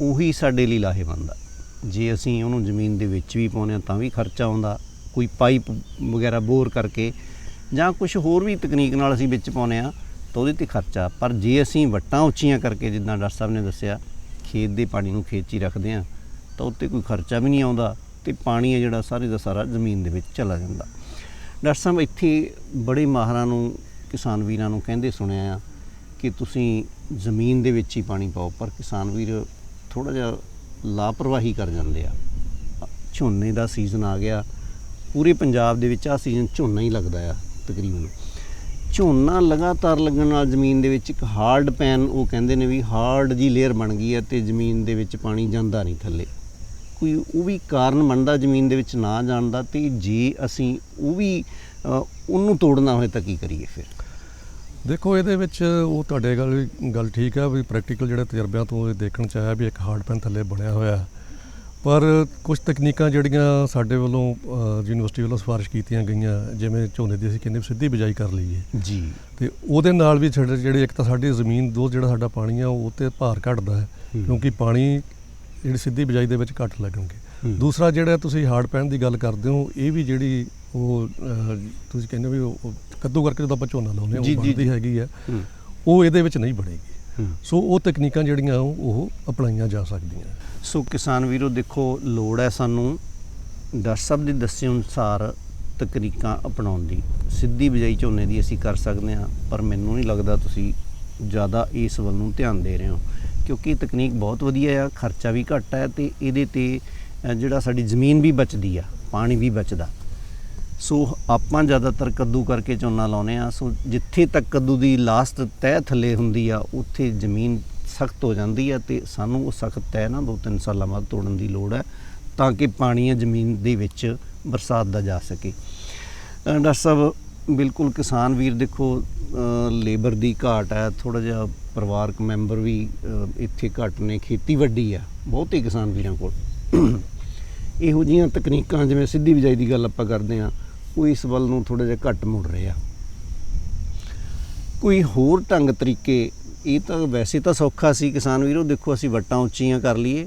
ਉਹੀ ਸਾਡੇ ਲਈ ਲਾਹੇਵੰਦ ਆ। ਜੇ ਅਸੀਂ ਉਹਨੂੰ ਜ਼ਮੀਨ ਦੇ ਵਿੱਚ ਵੀ ਪਾਉਂਦੇ ਹਾਂ, ਤਾਂ ਵੀ ਖਰਚਾ ਆਉਂਦਾ। ਕੋਈ ਪਾਈਪ ਵਗੈਰਾ ਬੋਰ ਕਰਕੇ ਜਾਂ ਕੁਝ ਹੋਰ ਵੀ ਤਕਨੀਕ ਨਾਲ ਅਸੀਂ ਵਿੱਚ ਪਾਉਂਦੇ ਆ ਤਾਂ ਉਹਦੇ ਤੇ ਖਰਚਾ। ਪਰ ਜੇ ਅਸੀਂ ਵੱਟਾਂ ਉੱਚੀਆਂ ਕਰਕੇ, ਜਿੱਦਾਂ ਡਾਕਟਰ ਸਾਹਿਬ ਨੇ ਦੱਸਿਆ ਖੇਤ ਦੇ ਪਾਣੀ ਨੂੰ ਖੇਤ 'ਚ ਹੀ ਰੱਖਦੇ ਆ ਤਾਂ ਉੱਤੇ ਕੋਈ ਖਰਚਾ ਵੀ ਨਹੀਂ ਆਉਂਦਾ ਤੇ ਪਾਣੀ ਹੈ ਜਿਹੜਾ ਸਾਰੇ ਦਾ ਸਾਰਾ ਜ਼ਮੀਨ ਦੇ ਵਿੱਚ ਚਲਾ ਜਾਂਦਾ। ਡਾਕਟਰ ਸਾਹਿਬ, ਇੱਥੇ ਬੜੇ ਮਾਹਰਾਂ ਨੂੰ, ਕਿਸਾਨ ਵੀਰਾਂ ਨੂੰ ਕਹਿੰਦੇ ਸੁਣਿਆ ਆ ਕਿ ਤੁਸੀਂ ਜ਼ਮੀਨ ਦੇ ਵਿੱਚ ਹੀ ਪਾਣੀ ਪਾਓ, ਪਰ ਕਿਸਾਨ ਵੀਰ ਥੋੜਾ ਜਿਹਾ ਲਾਪਰਵਾਹੀ ਕਰ ਜਾਂਦੇ ਆ। ਝੋਨੇ ਦਾ ਸੀਜ਼ਨ ਆ ਗਿਆ, ਪੂਰੇ ਪੰਜਾਬ ਦੇ ਵਿੱਚ ਆ ਸੀਜ਼ਨ ਝੋਨਾ ਹੀ ਲੱਗਦਾ ਆ, ਤਕਰੀਬਨ। ਝੋਨਾ ਲਗਾਤਾਰ ਲੱਗਣ ਨਾਲ ਜ਼ਮੀਨ ਦੇ ਵਿੱਚ ਇੱਕ ਹਾਰਡ ਪੈਨ, ਉਹ ਕਹਿੰਦੇ ਨੇ ਵੀ ਹਾਰਡ ਜੀ ਲੇਅਰ ਬਣ ਗਈ ਹੈ ਤੇ ਜ਼ਮੀਨ ਦੇ ਵਿੱਚ ਪਾਣੀ ਜਾਂਦਾ ਨਹੀਂ ਥੱਲੇ ਕੋਈ ਉਹ ਵੀ ਕਾਰਨ ਬਣਦਾ ਜ਼ਮੀਨ ਦੇ ਵਿੱਚ ਨਾ ਜਾਣ ਦਾ ਤੇ ਜੇ ਅਸੀਂ ਉਹ ਵੀ ਉਹਨੂੰ ਤੋੜਨਾ ਹੋਵੇ ਤਾਂ ਕੀ ਕਰੀਏ ਫਿਰ ਦੇਖੋ, ਇਹਦੇ ਵਿੱਚ ਉਹ ਤੁਹਾਡੇ ਗੱਲ ਗੱਲ ਠੀਕ ਹੈ ਵੀ ਪ੍ਰੈਕਟੀਕਲ ਜਿਹੜਾ ਤਜਰਬਿਆਂ ਤੋਂ ਇਹ ਦੇਖਣ ਚ ਆਇਆ ਵੀ ਇੱਕ ਹਾਰਡ ਪੈਨ ਥੱਲੇ ਬਣਿਆ ਹੋਇਆ ਹੈ। ਪਰ ਕੁਝ ਤਕਨੀਕਾਂ ਜਿਹੜੀਆਂ ਸਾਡੇ ਵੱਲੋਂ ਯੂਨੀਵਰਸਿਟੀ ਵੱਲੋਂ ਸਿਫਾਰਿਸ਼ ਕੀਤੀਆਂ ਗਈਆਂ ਜਿਵੇਂ ਝੋਨੇ ਦੀ ਅਸੀਂ ਕਹਿੰਦੇ ਸਿੱਧੀ ਬਿਜਾਈ ਕਰ ਲਈਏ ਜੀ ਤੇ ਉਹਦੇ ਨਾਲ ਵੀ ਸਾਡੇ ਜਿਹੜੇ ਇੱਕ ਤਾਂ ਸਾਡੀ ਜ਼ਮੀਨ ਦੋ ਜਿਹੜਾ ਸਾਡਾ ਪਾਣੀ ਆ ਉਹ ਤੇ ਭਾਰ ਘਟਦਾ ਹੈ। ਕਿਉਂਕਿ ਪਾਣੀ ਜਿਹੜੀ ਸਿੱਧੀ ਬਿਜਾਈ ਦੇ ਵਿੱਚ ਘੱਟ ਲੱਗਣਗੇ। ਦੂਸਰਾ ਜਿਹੜਾ ਤੁਸੀਂ ਹਾਰਡ ਪੈਨ ਦੀ ਗੱਲ ਕਰਦੇ ਹੋ ਇਹ ਵੀ ਜਿਹੜੀ ਉਹ ਤੁਸੀਂ ਕਹਿੰਦੇ ਹੋ ਵੀ ਕੱਦੂ ਕਰਕੇ ਜਦੋਂ ਆਪਾਂ ਝੋਨਾ ਲਾਉਂਦੇ ਹਾਂ ਉਹ ਬਣਦੀ। ਹੈਗੀ ਆ। ਉਹ ਇਹਦੇ ਵਿੱਚ ਨਹੀਂ ਬਣੇਗੀ। ਸੋ ਉਹ ਤਕਨੀਕਾਂ ਜਿਹੜੀਆਂ ਉਹ ਅਪਣਾਈਆਂ ਜਾ ਸਕਦੀਆਂ। ਸੋ ਕਿਸਾਨ ਵੀਰੋ, ਦੇਖੋ, ਲੋੜ ਹੈ ਸਾਨੂੰ ਡਾਕਟਰ ਸਾਹਿਬ ਦੇ ਦੱਸੇ ਅਨੁਸਾਰ ਤਕਨੀਕਾਂ ਅਪਣਾਉਣ ਦੀ। ਸਿੱਧੀ ਬਿਜਾਈ ਝੋਨੇ ਦੀ ਅਸੀਂ ਕਰ ਸਕਦੇ ਹਾਂ, ਪਰ ਮੈਨੂੰ ਨਹੀਂ ਲੱਗਦਾ ਤੁਸੀਂ ਜ਼ਿਆਦਾ ਇਸ ਵੱਲ ਨੂੰ ਧਿਆਨ ਦੇ ਰਹੇ ਹੋ। ਕਿਉਂਕਿ ਇਹ ਤਕਨੀਕ ਬਹੁਤ ਵਧੀਆ ਆ, ਖਰਚਾ ਵੀ ਘੱਟ ਹੈ ਤੇ ਇਹਦੇ ਤੇ ਜਿਹੜਾ ਸਾਡੀ ਜ਼ਮੀਨ ਵੀ ਬਚਦੀ ਆ, ਪਾਣੀ ਵੀ ਬਚਦਾ। ਸੋ ਆਪਾਂ ਜ਼ਿਆਦਾਤਰ ਕੱਦੂ ਕਰਕੇ ਝੋਨਾ ਲਾਉਨੇ ਆ ਸੋ ਜਿੱਥੇ ਤੱਕ ਕੱਦੂ ਦੀ ਲਾਸਟ ਤਹਿ ਥੱਲੇ ਹੁੰਦੀ ਆ, ਉੱਥੇ ਜ਼ਮੀਨ ਸਖਤ ਹੋ ਜਾਂਦੀ ਆ ਤੇ ਸਾਨੂੰ ਉਹ ਸਖਤ ਤਹਿ ਨਾ ਦੋ ਤਿੰਨ ਸਾਲਾਂ ਬਾਅਦ ਤੋੜਨ ਦੀ ਲੋੜ ਹੈ ਤਾਂ ਕਿ ਪਾਣੀ ਆ ਜ਼ਮੀਨ ਦੇ ਵਿੱਚ ਬਰਸਾਤ ਦਾ ਜਾ ਸਕੇ। ਡਾਕਟਰ ਸਾਹਿਬ, ਬਿਲਕੁਲ ਕਿਸਾਨ ਵੀਰ ਦੇਖੋ ਲੇਬਰ ਦੀ ਘਾਟ ਹੈ ਥੋੜਾ ਜਿਹਾ ਪਰਿਵਾਰਕ ਮੈਂਬਰ ਵੀ ਇੱਥੇ ਘੱਟ ਨੇ, ਖੇਤੀ ਵੱਡੀ ਆ, ਬਹੁਤੇ ਕਿਸਾਨ ਵੀਰਾਂ ਕੋਲ। ਇਹੋ ਜਿਹੀਆਂ ਤਕਨੀਕਾਂ ਜਿਵੇਂ ਸਿੱਧੀ ਬਿਜਾਈ ਦੀ ਗੱਲ ਆਪਾਂ ਕਰਦੇ ਆ ਉਹ ਇਸ ਵੱਲ ਨੂੰ ਥੋੜਾ ਜਿਹਾ ਘੱਟ ਮੁੜ ਰਹੇ ਆ। ਕੋਈ ਹੋਰ ਢੰਗ ਤਰੀਕੇ ਇਹ ਤਾਂ ਵੈਸੇ ਤਾਂ ਸੌਖਾ ਸੀ ਕਿਸਾਨ ਵੀਰੋ ਦੇਖੋ ਅਸੀਂ ਵੱਟਾਂ ਉੱਚੀਆਂ ਕਰ ਲਈਏ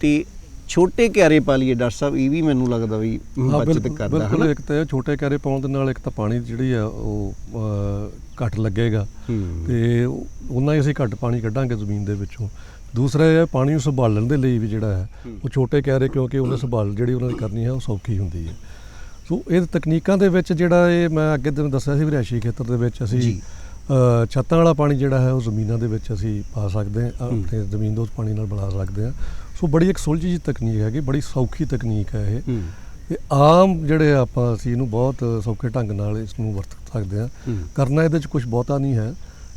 ਤੇ ਛੋਟੇ ਕਿਆਰੇ ਪਾ ਲਈਏ ਡਾਕਟਰ ਸਾਹਿਬ ਇਹ ਵੀ ਮੈਨੂੰ ਲੱਗਦਾ ਵੀ ਹਾਂ, ਬਚਤ ਬਿਲਕੁਲ- ਕਰਦਾ ਬਿਲਕੁਲ ਹਨਾ? ਇੱਕ ਤਾਂ ਛੋਟੇ ਕੈਰੇ ਪਾਉਣ ਦੇ ਨਾਲ ਇੱਕ ਤਾਂ ਪਾਣੀ ਜਿਹੜੀ ਆ ਉਹ ਘੱਟ ਲੱਗੇਗਾ ਹੂੰ। ਤੇ ਉਹਨਾਂ ਹੀ ਅਸੀਂ ਘੱਟ ਪਾਣੀ ਕੱਢਾਂਗੇ ਜ਼ਮੀਨ ਦੇ ਵਿੱਚੋਂ। ਦੂਸਰਾ ਇਹ ਹੈ ਪਾਣੀ ਨੂੰ ਸੰਭਾਲਣ ਦੇ ਲਈ ਵੀ ਜਿਹੜਾ ਹੈ ਹੂੰ। ਉਹ ਛੋਟੇ ਕੈਰੇ ਕਿਉਂਕਿ ਉਹਨੇ ਸੰਭਾਲ ਜਿਹੜੀ ਉਹਨਾਂ ਨੇ ਕਰਨੀ ਹੈ ਉਹ ਸੌਖੀ ਹੁੰਦੀ ਹੈ। ਸੋ ਇਹ ਤਕਨੀਕਾਂ ਦੇ ਵਿੱਚ ਜਿਹੜਾ ਇਹ ਮੈਂ ਅੱਗੇ ਤੁਹਾਨੂੰ ਦੱਸਿਆ ਸੀ ਵੀ ਰਿਹਾਇਸ਼ੀ ਖੇਤਰ ਦੇ ਵਿੱਚ ਅਸੀਂ ਜੀ। ਛੱਤਾਂ ਵਾਲਾ ਪਾਣੀ ਜਿਹੜਾ ਹੈ ਉਹ ਜ਼ਮੀਨਾਂ ਦੇ ਵਿੱਚ ਅਸੀਂ ਪਾ ਸਕਦੇ ਹਾਂ। ਆਪਣੇ ਜ਼ਮੀਨ ਤੋਂ ਉਸ ਪਾਣੀ ਨਾਲ ਬਣਾ ਸਕਦੇ ਹਾਂ। ਸੋ ਬੜੀ ਇੱਕ ਸੁਲਝੀ ਜਿਹੀ ਤਕਨੀਕ ਹੈਗੀ ਬੜੀ ਸੌਖੀ ਤਕਨੀਕ ਹੈ ਇਹ। ਤੇ ਆਮ ਜਿਹੜੇ ਆਪਾਂ ਅਸੀਂ ਇਹਨੂੰ ਬਹੁਤ ਸੌਖੇ ਢੰਗ ਨਾਲ ਇਸ ਨੂੰ ਵਰਤ ਸਕਦੇ ਹਾਂ। ਕਰਨਾ ਇਹਦੇ ਚ ਕੁਝ ਬਹੁਤਾ ਨਹੀਂ ਹੈ।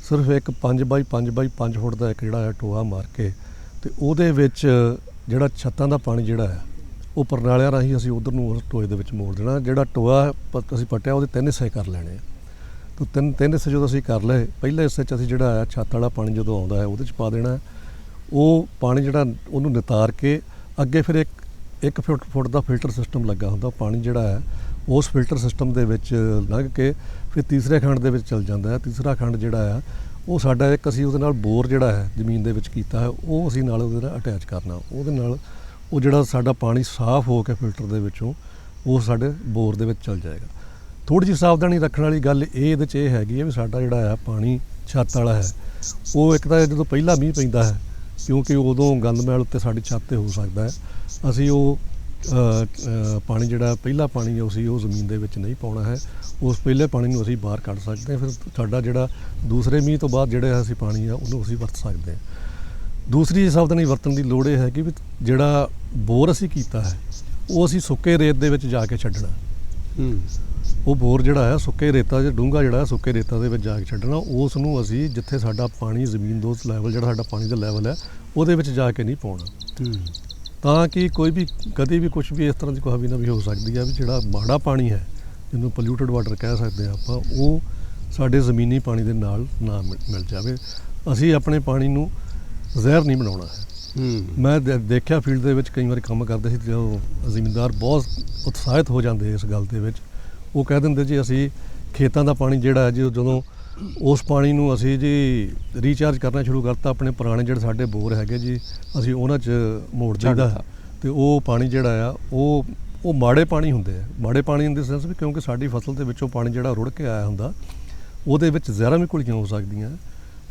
ਸਿਰਫ ਇੱਕ 5 ਬਾਈ 5 ਬਾਈ 5 ਫੁੱਟ ਦਾ ਇੱਕ ਜਿਹੜਾ ਹੈ ਟੋਆ ਮਾਰ ਕੇ ਤੇ ਉਹਦੇ ਵਿੱਚ ਜਿਹੜਾ ਛੱਤਾਂ ਦਾ ਪਾਣੀ ਜਿਹੜਾ ਹੈ ਉਹ ਪਰਨਾਲਿਆਂ ਰਾਹੀਂ ਅਸੀਂ ਉਧਰ ਨੂੰ ਉਸ ਟੋਏ ਦੇ ਵਿੱਚ ਮੋੜ ਦੇਣਾ। ਜਿਹੜਾ ਟੋਆ ਪ- ਅਸੀਂ ਪੱਟਿਆ, ਉਹਦੇ ਤਿੰਨ ਹਿੱਸੇ ਕਰ ਲੈਣੇ ਆ। ਤੇ ਤਿੰਨ ਤਿੰਨ ਹਿੱਸੇ ਜਦੋਂ ਅਸੀਂ ਕਰ ਲਏ, ਪਹਿਲੇ ਹਿੱਸੇ 'ਚ ਅਸੀਂ ਜਿਹੜਾ ਆ ਛੱਤ ਵਾਲਾ ਪਾਣੀ ਜਦੋਂ ਆਉਂਦਾ ਹੈ, ਉਹਦੇ 'ਚ ਪਾ ਦੇਣਾ। ਉਹ ਪਾਣੀ ਜਿਹੜਾ ਉਹਨੂੰ ਨਿਤਾਰ ਕੇ ਅੱਗੇ ਫਿਰ ਇੱਕ ਇੱਕ ਫੁੱਟ ਫੁੱਟ ਦਾ ਫਿਲਟਰ ਸਿਸਟਮ ਲੱਗਾ ਹੁੰਦਾ। ਪਾਣੀ ਜਿਹੜਾ ਹੈ, ਉਸ ਫਿਲਟਰ ਸਿਸਟਮ ਦੇ ਵਿੱਚ ਲੰਘ ਕੇ ਫਿਰ ਤੀਸਰੇ ਖੰਡ ਦੇ ਵਿੱਚ ਚਲ ਜਾਂਦਾ ਹੈ। ਤੀਸਰਾ ਖੰਡ ਜਿਹੜਾ ਆ ਉਹ ਸਾਡਾ ਇੱਕ ਅਸੀਂ ਉਹਦੇ ਨਾਲ ਬੋਰ ਜਿਹੜਾ ਹੈ, ਜ਼ਮੀਨ ਦੇ ਵਿੱਚ ਕੀਤਾ ਹੈ, ਉਹ ਅਸੀਂ ਨਾਲ ਉਹਦੇ ਨਾਲ ਅਟੈਚ ਕਰਨਾ। ਉਹਦੇ ਨਾਲ ਉਹ ਜਿਹੜਾ ਸਾਡਾ ਪਾਣੀ ਸਾਫ਼ ਹੋ ਕੇ ਫਿਲਟਰ ਦੇ ਵਿੱਚੋਂ ਉਹ ਸਾਡੇ ਬੋਰ ਦੇ ਵਿੱਚ ਚਲ ਜਾਏਗਾ। ਥੋੜੀ ਜਿਹੀ ਸਾਵਧਾਨੀ ਰੱਖਣ ਵਾਲੀ ਗੱਲ ਇਹ ਇਹਦੇ 'ਚ ਇਹ ਹੈਗੀ ਹੈ ਵੀ ਸਾਡਾ ਜਿਹੜਾ ਆ ਪਾਣੀ ਛੱਤ ਵਾਲਾ ਹੈ, ਉਹ ਇੱਕ ਤਾਂ ਜਦੋਂ ਪਹਿਲਾ ਮੀਂਹ ਪੈਂਦਾ ਹੈ, ਕਿਉਂਕਿ ਉਦੋਂ ਗੰਦ ਮੈਲ ਉੱਤੇ ਸਾਡੀ ਛੱਤ ਤੇ ਹੋ ਸਕਦਾ ਹੈ। ਅਸੀਂ ਉਹ ਪਾਣੀ ਜਿਹੜਾ ਪਹਿਲਾ ਪਾਣੀ ਹੈ ਅਸੀਂ ਉਹ ਜ਼ਮੀਨ ਦੇ ਵਿੱਚ ਨਹੀਂ ਪਾਉਣਾ ਹੈ। ਉਸ ਪਹਿਲੇ ਪਾਣੀ ਨੂੰ ਅਸੀਂ ਬਾਹਰ ਕੱਢ ਸਕਦੇ ਹਾਂ, ਫਿਰ ਸਾਡਾ ਜਿਹੜਾ ਦੂਸਰੇ ਮੀਂਹ ਤੋਂ ਬਾਅਦ ਜਿਹੜਾ ਅਸੀਂ ਪਾਣੀ ਆ, ਉਹਨੂੰ ਅਸੀਂ ਵਰਤ ਸਕਦੇ ਹਾਂ। ਦੂਸਰੀ ਸਾਵਧਾਨੀ ਵਰਤਣ ਦੀ ਲੋੜ ਇਹ ਹੈ ਕਿ ਵੀ ਜਿਹੜਾ ਬੋਰ ਅਸੀਂ ਕੀਤਾ ਹੈ ਉਹ ਅਸੀਂ ਸੁੱਕੇ ਰੇਤ ਦੇ ਵਿੱਚ ਜਾ ਕੇ ਛੱਡਣਾ। ਹੂੰ। ਉਹ ਬੋਰ ਜਿਹੜਾ ਹੈ ਸੁੱਕੇ ਰੇਤਾ ਜਿਹੜਾ ਡੂੰਘਾ ਜਿਹੜਾ ਹੈ, ਸੁੱਕੇ ਰੇਤਾ ਦੇ ਵਿੱਚ ਜਾ ਕੇ ਛੱਡਣਾ ਉਸ ਨੂੰ ਅਸੀਂ ਜਿੱਥੇ ਸਾਡਾ ਪਾਣੀ ਜ਼ਮੀਨ ਤੋਂ ਲੈਵਲ ਜਿਹੜਾ ਸਾਡਾ ਪਾਣੀ ਦਾ ਲੈਵਲ ਹੈ ਉਹਦੇ ਵਿੱਚ ਜਾ ਕੇ ਨਹੀਂ ਪਾਉਣਾ। ਤਾਂ ਕਿ ਕੋਈ ਵੀ ਕਦੇ ਵੀ ਕੁਝ ਵੀ ਇਸ ਤਰ੍ਹਾਂ ਦੀ ਕੋਈ ਨਾ ਵੀ ਹੋ ਸਕਦੀ ਹੈ ਵੀ ਜਿਹੜਾ ਮਾੜਾ ਪਾਣੀ ਹੈ ਜਿਹਨੂੰ ਪੋਲਿਊਟਡ ਵਾਟਰ ਕਹਿ ਸਕਦੇ ਹਾਂ ਆਪਾਂ ਉਹ ਸਾਡੇ ਜ਼ਮੀਨੀ ਪਾਣੀ ਦੇ ਨਾਲ ਨਾ ਮਿਲ ਜਾਵੇ। ਅਸੀਂ ਆਪਣੇ ਪਾਣੀ ਨੂੰ ਜ਼ਹਿਰ ਨਹੀਂ ਬਣਾਉਣਾ ਹੈ। ਮੈਂ ਦੇ- ਦੇਖਿਆ ਫੀਲਡ ਦੇ ਵਿੱਚ ਕਈ ਵਾਰੀ ਕੰਮ ਕਰਦੇ ਸੀ ਜਦੋਂ ਜ਼ਿਮੀਂਦਾਰ ਬਹੁਤ ਉਤਸ਼ਾਹਿਤ ਹੋ ਜਾਂਦੇ ਇਸ ਗੱਲ ਦੇ ਵਿੱਚ। ਉਹ ਕਹਿ ਦਿੰਦੇ ਜੀ ਅਸੀਂ ਖੇਤਾਂ ਦਾ ਪਾਣੀ ਜਿਹੜਾ ਹੈ ਜੀ ਉਹ ਜਦੋਂ ਉਸ ਪਾਣੀ ਨੂੰ ਅਸੀਂ ਜੀ ਰੀਚਾਰਜ ਕਰਨਾ ਸ਼ੁਰੂ ਕਰਤਾ ਆਪਣੇ ਪੁਰਾਣੇ ਜਿਹੜੇ ਸਾਡੇ ਬੋਰ ਹੈਗੇ ਜੀ ਅਸੀਂ ਉਹਨਾਂ 'ਚ ਮੋੜ ਦਿੰਦਾ ਛੱਡਤਾ। ਤੇ ਉਹ ਪਾਣੀ ਜਿਹੜਾ ਆ ਉਹ ਉਹ ਮਾੜੇ ਪਾਣੀ ਹੁੰਦੇ ਆ। ਮਾੜੇ ਪਾਣੀ ਇਨ ਦੇ ਸੈਂਸ ਵੀ ਕਿਉਂਕਿ ਸਾਡੀ ਫਸਲ ਦੇ ਵਿੱਚੋਂ ਪਾਣੀ ਜਿਹੜਾ ਰੁੜ ਕੇ ਆਇਆ ਹੁੰਦਾ ਉਹਦੇ ਵਿੱਚ ਜ਼ਹਿਰਾਂ ਵੀ ਘੁਲੀਆਂ ਹੋ ਸਕਦੀਆਂ।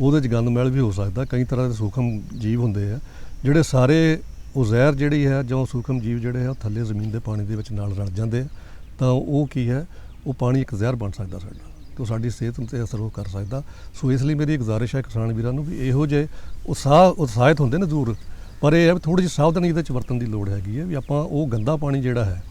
ਉਹਦੇ 'ਚ ਗੰਦ ਮੈਲ ਵੀ ਹੋ ਸਕਦਾ, ਕਈ ਤਰ੍ਹਾਂ ਦੇ ਸੂਖਮ ਜੀਵ ਹੁੰਦੇ ਆ। ਜਿਹੜੇ ਸਾਰੇ ਉਹ ਜ਼ਹਿਰ ਜਿਹੜੀ ਹੈ ਜਾਂ ਸੂਖਮ ਜੀਵ ਜਿਹੜੇ ਆ, ਉਹ ਥੱਲੇ ਜ਼ਮੀਨ ਦੇ ਪਾਣੀ ਦੇ ਵਿੱਚ ਨਾਲ ਰਲ ਜਾਂਦੇ ਆ। ਤਾਂ ਉਹ ਕੀ ਹੈ, ਉਹ ਪਾਣੀ ਇੱਕ ਜ਼ਹਿਰ ਬਣ ਸਕਦਾ ਸਾਡਾ ਤੇ ਉਹ ਸਾਡੀ ਸਿਹਤ ਉੱਤੇ ਅਸਰ ਉਹ ਕਰ ਸਕਦਾ। ਸੋ ਇਸ ਲਈ ਮੇਰੀ ਗੁਜ਼ਾਰਿਸ਼ ਹੈ ਕਿਸਾਨ ਵੀਰਾਂ ਨੂੰ ਵੀ ਇਹੋ ਜਿਹੇ ਉਤਸ਼ਾਹ ਉਤਸ਼ਾਹਿਤ ਹੁੰਦੇ ਨੇ ਜ਼ਰੂਰ ਪਰ ਇਹ ਹੈ ਵੀ ਥੋੜੀ ਜਿਹੀ ਸਾਵਧਾਨੀ ਇਹਦੇ ਚ ਵਰਤਣ ਦੀ ਲੋੜ ਹੈਗੀ ਹੈ ਵੀ ਆਪਾਂ ਉਹ ਗੰਦਾ ਪਾਣੀ ਜਿਹੜਾ ਹੈ,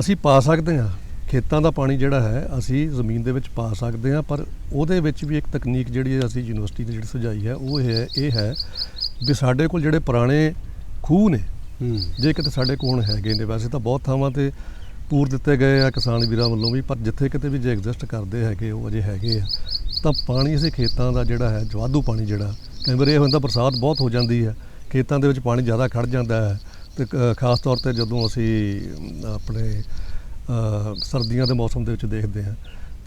ਅਸੀਂ ਪਾ ਸਕਦੇ ਹਾਂ। ਖੇਤਾਂ ਦਾ ਪਾਣੀ ਜਿਹੜਾ ਹੈ ਅਸੀਂ ਜ਼ਮੀਨ ਦੇ ਵਿੱਚ ਪਾ ਸਕਦੇ ਹਾਂ ਪਰ ਉਹਦੇ ਵਿੱਚ ਵੀ ਇੱਕ ਤਕਨੀਕ ਜਿਹੜੀ ਅਸੀਂ ਯੂਨੀਵਰਸਿਟੀ ਨੇ ਜਿਹੜੀ ਸੁਝਾਈ ਹੈ ਉਹ ਹੈ ਇਹ ਹੈ ਵੀ ਸਾਡੇ ਕੋਲ ਜਿਹੜੇ ਪੁਰਾਣੇ ਖੂਹ ਨੇ ਜੇ ਕਿਤੇ ਸਾਡੇ ਕੋਲ ਹੈਗੇ ਨੇ ਵੈਸੇ ਤਾਂ ਬਹੁਤ ਥਾਵਾਂ ਤੇ ਪੂਰ ਦਿੱਤੇ ਗਏ ਆ ਕਿਸਾਨ ਵੀਰਾਂ ਵੱਲੋਂ ਵੀ ਪਰ ਜਿੱਥੇ ਕਿਤੇ ਵੀ ਜੇ ਐਗਜ਼ਿਸਟ ਕਰਦੇ ਹੈਗੇ ਉਹ ਅਜੇ ਹੈਗੇ ਆ ਤਾਂ ਪਾਣੀ ਅਸੀਂ ਖੇਤਾਂ ਦਾ ਜਿਹੜਾ ਹੈ ਜਵਾਦੂ ਪਾਣੀ ਜਿਹੜਾ ਕਈ ਵਾਰ ਇਹ ਹੁੰਦਾ ਬਰਸਾਤ ਬਹੁਤ ਹੋ ਜਾਂਦੀ ਹੈ ਖੇਤਾਂ ਦੇ ਵਿੱਚ ਪਾਣੀ ਜ਼ਿਆਦਾ ਖੜ ਜਾਂਦਾ ਹੈ ਤੇ ਖਾਸ ਤੌਰ ਤੇ ਜਦੋਂ ਅਸੀਂ ਆਪਣੇ ਸਰਦੀਆਂ ਦੇ ਮੌਸਮ ਦੇ ਵਿੱਚ ਦੇਖਦੇ ਹਾਂ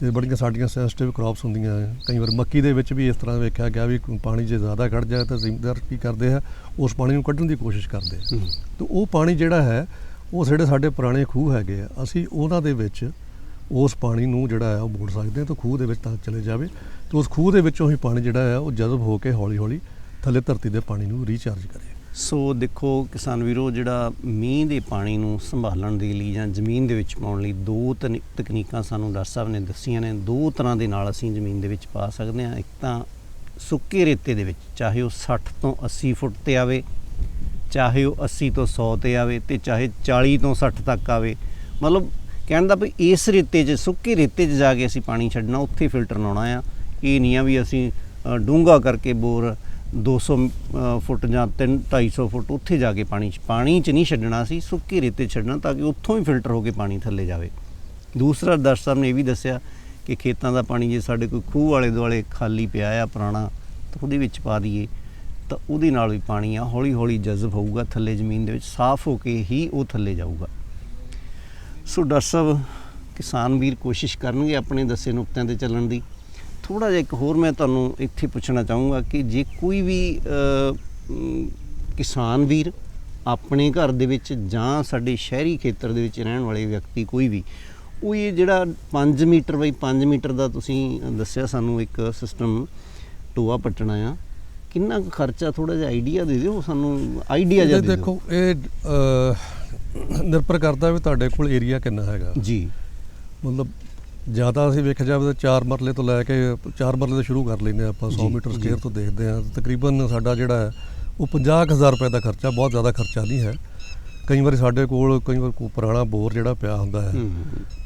ਤੇ ਬੜੀਆਂ ਸਾਡੀਆਂ ਸੈਂਸਿਟਿਵ ਕ੍ਰੌਪਸ ਹੁੰਦੀਆਂ। ਕਈ ਵਾਰ ਮੱਕੀ ਦੇ ਵਿੱਚ ਵੀ ਇਸ ਤਰ੍ਹਾਂ ਵੇਖਿਆ ਗਿਆ ਵੀ ਪਾਣੀ ਜੇ ਜ਼ਿਆਦਾ ਖੜ ਜਾਏ ਤਾਂ ਜ਼ਿਮੀਂਦਾਰ ਕੀ ਕਰਦੇ ਆ? ਉਸ ਪਾਣੀ ਨੂੰ ਕੱਢਣ ਦੀ ਕੋਸ਼ਿਸ਼ ਕਰਦੇ ਆ। ਤੇ ਉਹ ਪਾਣੀ ਜਿਹੜਾ ਹੈ ਉਹ ਜਿਹੜੇ ਸਾਡੇ ਪੁਰਾਣੇ ਖੂਹ ਹੈਗੇ ਆ ਅਸੀਂ ਉਹਨਾਂ ਦੇ ਵਿੱਚ ਉਸ ਪਾਣੀ ਨੂੰ ਜਿਹੜਾ ਹੈ ਉਹ ਮੋੜ ਸਕਦੇ ਹਾਂ ਤਾਂ ਖੂਹ ਦੇ ਵਿੱਚ ਤੱਕ ਚਲੇ ਜਾਵੇ। ਤੇ ਉਸ ਖੂਹ ਦੇ ਵਿੱਚੋਂ ਹੀ ਪਾਣੀ ਜਿਹੜਾ ਹੈ ਉਹ ਜਜ਼ਬ ਹੋ ਕੇ ਹੌਲੀ ਹੌਲੀ ਥੱਲੇ ਧਰਤੀ ਦੇ ਪਾਣੀ ਨੂੰ ਰੀਚਾਰਜ ਕਰੇ। ਸੋ ਦੇਖੋ ਕਿਸਾਨ ਵੀਰੋ, ਜਿਹੜਾ ਮੀਂਹ ਦੇ ਪਾਣੀ ਨੂੰ ਸੰਭਾਲਣ ਦੇ ਲਈ ਜਾਂ ਜ਼ਮੀਨ ਦੇ ਵਿੱਚ ਪਾਉਣ ਲਈ ਦੋ ਤਨ- ਤਕਨੀਕਾਂ ਸਾਨੂੰ ਡਾਕਟਰ ਸਾਹਿਬ ਨੇ ਦੱਸੀਆਂ ਨੇ, ਦੋ ਤਰ੍ਹਾਂ ਦੇ ਨਾਲ ਅਸੀਂ ਜ਼ਮੀਨ ਦੇ ਵਿੱਚ ਪਾ ਸਕਦੇ ਹਾਂ। ਇੱਕ ਤਾਂ ਸੁੱਕੇ ਰੇਤੇ ਦੇ ਵਿੱਚ, ਚਾਹੇ ਉਹ 60 ਤੋਂ 80 ਫੁੱਟ ਤੇ ਆਵੇ, ਚਾਹੇ ਉਹ 80 ਤੋਂ 100 ਤੇ ਆਵੇ ਤੇ ਚਾਹੇ 40 ਤੋਂ 60 ਤੱਕ ਆਵੇ। ਮਤਲਬ ਕਹਿਣ ਦਾ ਵੀ ਇਸ ਰੇਤੇ 'ਚ, ਸੁੱਕੇ ਰੇਤੇ 'ਚ ਜਾ ਕੇ ਅਸੀਂ ਪਾਣੀ ਛੱਡਣਾ, ਉੱਥੇ ਫਿਲਟਰ ਲਾਉਣਾ ਆ। ਇਹ ਨਹੀਂ ਆ ਵੀ ਅਸੀਂ ਡੂੰਘਾ ਕਰਕੇ ਬੋਰ 200 ਅ, ਫੁੱਟ ਜਾਂ 3 250 ਫੁੱਟ ਉੱਥੇ ਜਾ ਕੇ ਪਾਣੀ 'ਚ ਪਾਣੀ 'ਚ ਨਹੀਂ ਛੱਡਣਾ ਸੀ ਸੁੱਕੇ ਰੇਤੇ ਛੱਡਣਾ ਤਾਂ ਕਿ ਉੱਥੋਂ ਹੀ ਫਿਲਟਰ ਹੋ ਕੇ ਪਾਣੀ ਥੱਲੇ ਜਾਵੇ। ਦੂਸਰਾ ਦਰਸ਼ਕ ਸਾਹਿਬ ਨੇ ਇਹ ਵੀ ਦੱਸਿਆ ਕਿ ਖੇਤਾਂ ਦਾ ਪਾਣੀ ਜੇ ਸਾਡੇ ਕੋਈ ਖੂਹ ਵਾਲੇ ਦੁਆਲੇ ਖਾਲੀ ਪਿਆ ਆ ਪੁਰਾਣਾ ਤਾਂ ਉਹਦੇ ਵਿੱਚ ਪਾ ਦਈਏ ਤਾਂ ਉਹਦੇ ਨਾਲ ਵੀ ਪਾਣੀ ਆ ਹੌਲੀ ਹੌਲੀ ਜਜ਼ਬ ਹੋਊਗਾ ਥੱਲੇ ਜ਼ਮੀਨ ਦੇ ਵਿੱਚ ਸਾਫ਼ ਹੋ ਕੇ ਹੀ ਉਹ ਥੱਲੇ ਜਾਊਗਾ। ਸੋ ਡਾਕਟਰ ਸਾਹਿਬ ਕਿਸਾਨ ਵੀਰ ਕੋਸ਼ਿਸ਼ ਕਰਨਗੇ ਆਪਣੇ ਦੱਸੇ ਨੁਕਤਿਆਂ ਤੇ ਚੱਲਣ ਦੀ। ਥੋੜਾ ਜਿਹਾ ਇੱਕ ਹੋਰ ਮੈਂ ਤੁਹਾਨੂੰ ਇੱਥੇ ਪੁੱਛਣਾ ਚਾਹੂੰਗਾ ਕਿ ਜੇ ਕੋਈ ਵੀ ਕਿਸਾਨ ਵੀਰ ਆਪਣੇ ਘਰ ਦੇ ਵਿੱਚ ਜਾਂ ਸਾਡੇ ਸ਼ਹਿਰੀ ਖੇਤਰ ਦੇ ਵਿੱਚ ਰਹਿਣ ਵਾਲੇ ਵਿਅਕਤੀ ਕੋਈ ਵੀ ਉਹ ਇਹ ਜਿਹੜਾ 5 ਮੀਟਰ ਬਾਈ 5 ਮੀਟਰ ਦਾ ਤੁਸੀਂ ਦੱਸਿਆ ਸਾਨੂੰ ਇੱਕ ਸਿਸਟਮ ਟੋਆ ਪੱਟਣਾ ਆ ਕਿੰਨਾ ਕੁ ਖਰਚਾ ਥੋੜਾ ਜਿਹਾ ਆਈਡੀਆ ਦੇ ਦਿਓ ਸਾਨੂੰ ਆਈਡੀਆ ਜਿਹਾ ਦੇ ਦੇਖੋ ਇਹ ਨਿਰਭਰ ਕਰਦਾ ਵੀ ਤੁਹਾਡੇ ਕੋਲ ਏਰੀਆ ਕਿੰਨਾ ਹੈਗਾ। ਜੀ। ਮਤਲਬ ਜ਼ਿਆਦਾ ਅਸੀਂ ਵੇਖਿਆ ਜਾਵੇ ਤਾਂ 4 ਮਰਲੇ ਤੋਂ ਲੈ ਕੇ 4 ਮਰਲੇ ਤੋਂ ਸ਼ੁਰੂ ਕਰ ਲੈਂਦੇ ਆਪਾਂ 100 ਜੀ, ਮੀਟਰ। ਸਕੁਅਰ ਤੋਂ ਦੇਖਦੇ ਹਾਂ। ਤਕਰੀਬਨ ਸਾਡਾ ਜਿਹੜਾ ਹੈ ਉਹ 50000 ਰੁਪਏ ਦਾ ਖਰਚਾ ਬਹੁਤ ਜ਼ਿਆਦਾ ਖਰਚਾ ਨਹੀਂ ਹੈ। ਕਈ ਵਾਰੀ ਸਾਡੇ ਕੋਲ ਕਈ ਵਾਰ ਕੋਈ ਪੁਰਾਣਾ ਬੋਰ ਜਿਹੜਾ ਪਿਆ ਹੁੰਦਾ ਹੈ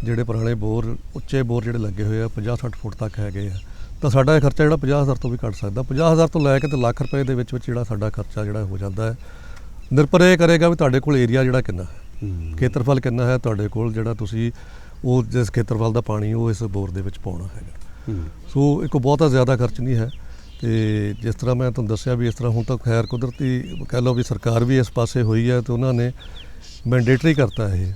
ਜਿਹੜੇ ਪੁਰਾਣੇ ਬੋਰ ਉੱਚੇ ਬੋਰ ਜਿਹੜੇ ਲੱਗੇ ਹੋਏ ਆ 50 60 ਫੁੱਟ ਤੱਕ ਹੈਗੇ ਆ। ਤਾਂ ਸਾਡਾ ਇਹ ਖਰਚਾ ਜਿਹੜਾ 50000 ਤੋਂ ਵੀ ਘੱਟ ਸਕਦਾ। 50000 ਤੋਂ ਲੈ ਕੇ ਤੇ ਲੱਖ ਰੁਪਏ ਦੇ ਵਿੱਚ ਵਿੱਚ ਜਿਹੜਾ ਸਾਡਾ ਖਰਚਾ ਜਿਹੜਾ ਹੋ ਜਾਂਦਾ ਹੈ। ਨਿਰਭਰ ਇਹ ਕਰੇਗਾ ਵੀ ਤੁਹਾਡੇ ਕੋਲ ਏਰੀਆ ਜਿਹੜਾ ਕਿੰਨਾ ਹੂੰ। ਖੇਤਰਫਲ ਕਿੰਨਾ ਹੈ? ਤੁਹਾਡੇ ਕੋਲ ਜਿਹੜਾ ਤੁਸੀਂ ਉਹ ਜਿਸ ਖੇਤਰਫਲ ਦਾ ਪਾਣੀ ਉਹ ਇਸ ਬੋਰ ਦੇ ਵਿੱਚ ਪਾਉਣਾ ਹੈਗਾ। ਸੋ ਇੱਕ ਬਹੁਤਾ ਜ਼ਿਆਦਾ ਖਰਚ ਨਹੀਂ ਹੈ ਤੇ ਜਿਸ ਤਰ੍ਹਾਂ ਮੈਂ ਤੁਹਾਨੂੰ ਦੱਸਿਆ ਵੀ ਇਸ ਤਰ੍ਹਾਂ ਹੁਣ ਤੱਕ ਖੈਰ ਕੁਦਰਤੀ ਕਹਿ ਲਓ ਵੀ ਸਰਕਾਰ ਵੀ ਇਸ ਪਾਸੇ ਹੋਈ ਹੈ ਤੇ ਉਹਨਾਂ ਨੇ ਮੈਂਡੇਟਰੀ ਕਰਤਾ ਇਹ।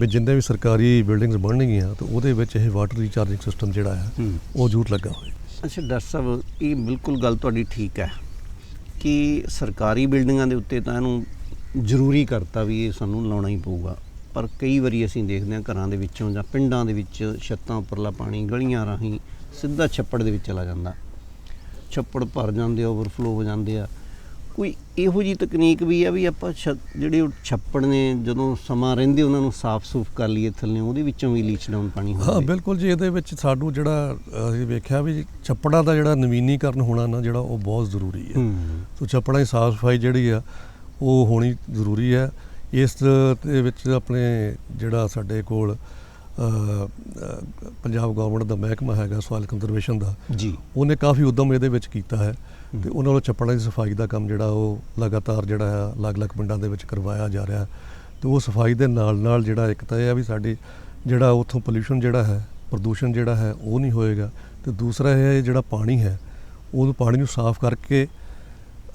ਵੀ ਜਿੰਨੇ ਵੀ ਸਰਕਾਰੀ ਬਿਲਡਿੰਗਸ ਬਣਨਗੀਆਂ ਤੇ ਉਹਦੇ ਵਿੱਚ ਇਹ ਵਾਟਰ ਰੀਚਾਰਜਿੰਗ ਸਿਸਟਮ ਜਿਹੜਾ ਹੈ ਉਹ ਜ਼ਰੂਰ ਲੱਗਾ ਹੋਵੇ। ਅੱਛਾ ਡਾਕਟਰ ਸਾਹਿਬ ਇਹ ਬਿਲਕੁਲ ਗੱਲ ਤੁਹਾਡੀ ਠੀਕ ਹੈ ਕਿ ਸਰਕਾਰੀ ਬਿਲਡਿੰਗਾਂ ਦੇ ਉੱਤੇ ਤਾਂ ਇਹਨੂੰ ਜ਼ਰੂਰੀ ਕਰਤਾ ਵੀ ਇਹ ਸਾਨੂੰ ਲਾਉਣਾ ਹੀ ਪਊਗਾ। ਪਰ ਕਈ ਵਾਰੀ ਅਸੀਂ ਦੇਖਦੇ ਹਾਂ ਘਰਾਂ ਦੇ ਵਿੱਚੋਂ ਜਾਂ ਪਿੰਡਾਂ ਦੇ ਵਿੱਚ ਛੱਤਾਂ ਉੱਪਰਲਾ ਪਾਣੀ ਗਲੀਆਂ ਰਾਹੀਂ ਸਿੱਧਾ ਛੱਪੜ ਦੇ ਵਿੱਚ ਚਲਾ ਜਾਂਦਾ। ਛੱਪੜ ਭਰ ਜਾਂਦੇ ਓਵਰਫਲੋ ਹੋ ਜਾਂਦੇ ਆ। ਕੋਈ ਇਹੋ ਜੀ ਤਕਨੀਕ ਵੀ ਆ ਵੀ ਆਪਾਂ ਜਿਹੜੇ ਛੱਪੜ ਨੇ ਜਦੋਂ ਸਮਾਂ ਰਹਿੰਦੇ ਉਹਨਾਂ ਨੂੰ ਸਾਫ਼-ਸੂਫ ਕਰ ਲਈਏ ਥੱਲੇ ਉਹਦੇ ਵਿੱਚੋਂ ਵੀ ਲੀਚ ਡਾਊਨ ਪਾਣੀ ਹਾਂ ਬਿਲਕੁਲ ਜੀ ਇਹਦੇ ਵਿੱਚ ਸਾਨੂੰ ਜਿਹੜਾ ਅਸੀਂ ਵੇਖਿਆ ਵੀ ਛੱਪੜਾਂ ਦਾ ਜਿਹੜਾ ਨਵੀਨੀਕਰਨ ਹੋਣਾ ਨਾ ਜਿਹੜਾ ਉਹ ਬਹੁਤ ਜ਼ਰੂਰੀ ਹੈ। ਹੂੰ। ਸੋ ਛੱਪੜਾਂ ਦੀ ਸਾਫ਼ ਸਫ਼ਾਈ ਜਿਹੜੀ ਆ ਉਹ ਹੋਣੀ ਜ਼ਰੂਰੀ ਹੈ। ਇਸ ਦੇ ਵਿੱਚ ਆਪਣੇ ਜਿਹੜਾ ਸਾਡੇ ਕੋਲ ਪੰਜਾਬ ਗਵਰਨਮੈਂਟ ਦਾ ਮਹਿਕਮਾ ਹੈਗਾ ਸੋਇਲ ਕੰਜ਼ਰਵੇਸ਼ਨ ਦਾ ਜੀ ਉਹਨੇ ਕਾਫੀ ਉਦਮ ਇਹਦੇ ਵਿੱਚ ਕੀਤਾ ਹੈ। ਤੇ ਉਹਨਾਂ ਵੱਲੋਂ ਛੱਪੜਾਂ ਦੀ ਸਫ਼ਾਈ ਦਾ ਕੰਮ ਜਿਹੜਾ ਉਹ ਲਗਾਤਾਰ ਜਿਹੜਾ ਹੈ ਅਲੱਗ-ਅਲੱਗ ਪਿੰਡਾਂ ਦੇ ਵਿੱਚ ਕਰਵਾਇਆ ਜਾ ਰਿਹਾ ਤੇ ਉਹ ਸਫ਼ਾਈ ਦੇ ਨਾਲ-ਨਾਲ ਜਿਹੜਾ ਇੱਕ ਤਾਂ ਇਹ ਆ ਵੀ ਸਾਡੀ ਜਿਹੜਾ ਉੱਥੋਂ ਪੋਲੂਸ਼ਨ ਜਿਹੜਾ ਹੈ ਪ੍ਰਦੂਸ਼ਣ ਜਿਹੜਾ ਹੈ ਉਹ ਨਹੀਂ ਹੋਏਗਾ ਤੇ ਦੂਸਰਾ ਇਹ ਹੈ ਜਿਹੜਾ ਪਾਣੀ ਹੈ ਉਹ ਪਾਣੀ ਨੂੰ ਸਾਫ਼ ਕਰਕੇ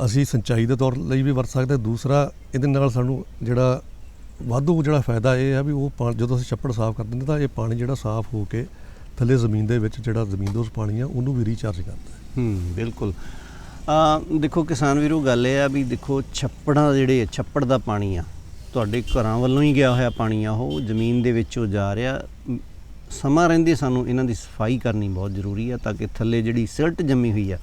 ਅਸੀਂ ਸਿੰਚਾਈ ਦੇ ਤੌਰ ਲਈ ਵੀ ਵਰਤ ਸਕਦੇ ਦੂਸਰਾ, ਇਹਦੇ ਨਾਲ ਸਾਨੂੰ ਜਿਹੜਾ ਵਾਧੂ ਜਿਹੜਾ ਫਾਇਦਾ ਇਹ ਆ ਵੀ ਉਹ ਪਾ- ਜਦੋਂ ਅਸੀਂ ਛੱਪੜ ਸਾਫ਼ ਕਰ ਦਿੰਦੇ ਤਾਂ ਇਹ ਪਾਣੀ ਜਿਹੜਾ ਸਾਫ਼ ਹੋ ਕੇ ਥੱਲੇ ਜ਼ਮੀਨ ਦੇ ਵਿੱਚ ਜਿਹੜਾ ਜ਼ਮੀਨ ਦੋਸ ਪਾਣੀ ਆ, ਉਹਨੂੰ ਵੀ ਰੀਚਾਰਜ ਕਰਦਾ ਹੂੰ। ਬਿਲਕੁਲ। ਆ ਦੇਖੋ ਕਿਸਾਨ ਵੀਰੋ, ਗੱਲ ਇਹ ਆ ਵੀ ਦੇਖੋ ਛੱਪੜਾਂ ਜਿਹੜੇ ਛੱਪੜ ਦਾ ਪਾਣੀ ਆ, ਤੁਹਾਡੇ ਘਰਾਂ ਵੱਲੋਂ ਹੀ ਗਿਆ ਹੋਇਆ ਪਾਣੀ ਆ, ਉਹ ਜ਼ਮੀਨ ਦੇ ਵਿੱਚ ਉਹ ਜਾ ਰਿਹਾ। ਸਮਾਂ ਰਹਿੰਦੇ ਸਾਨੂੰ ਇਹਨਾਂ ਦੀ ਸਫ਼ਾਈ ਕਰਨੀ ਬਹੁਤ ਜ਼ਰੂਰੀ ਆ, ਤਾਂ ਕਿ ਥੱਲੇ ਜਿਹੜੀ ਸਿਲਟ ਜੰਮੀ ਹੋਈ ਆ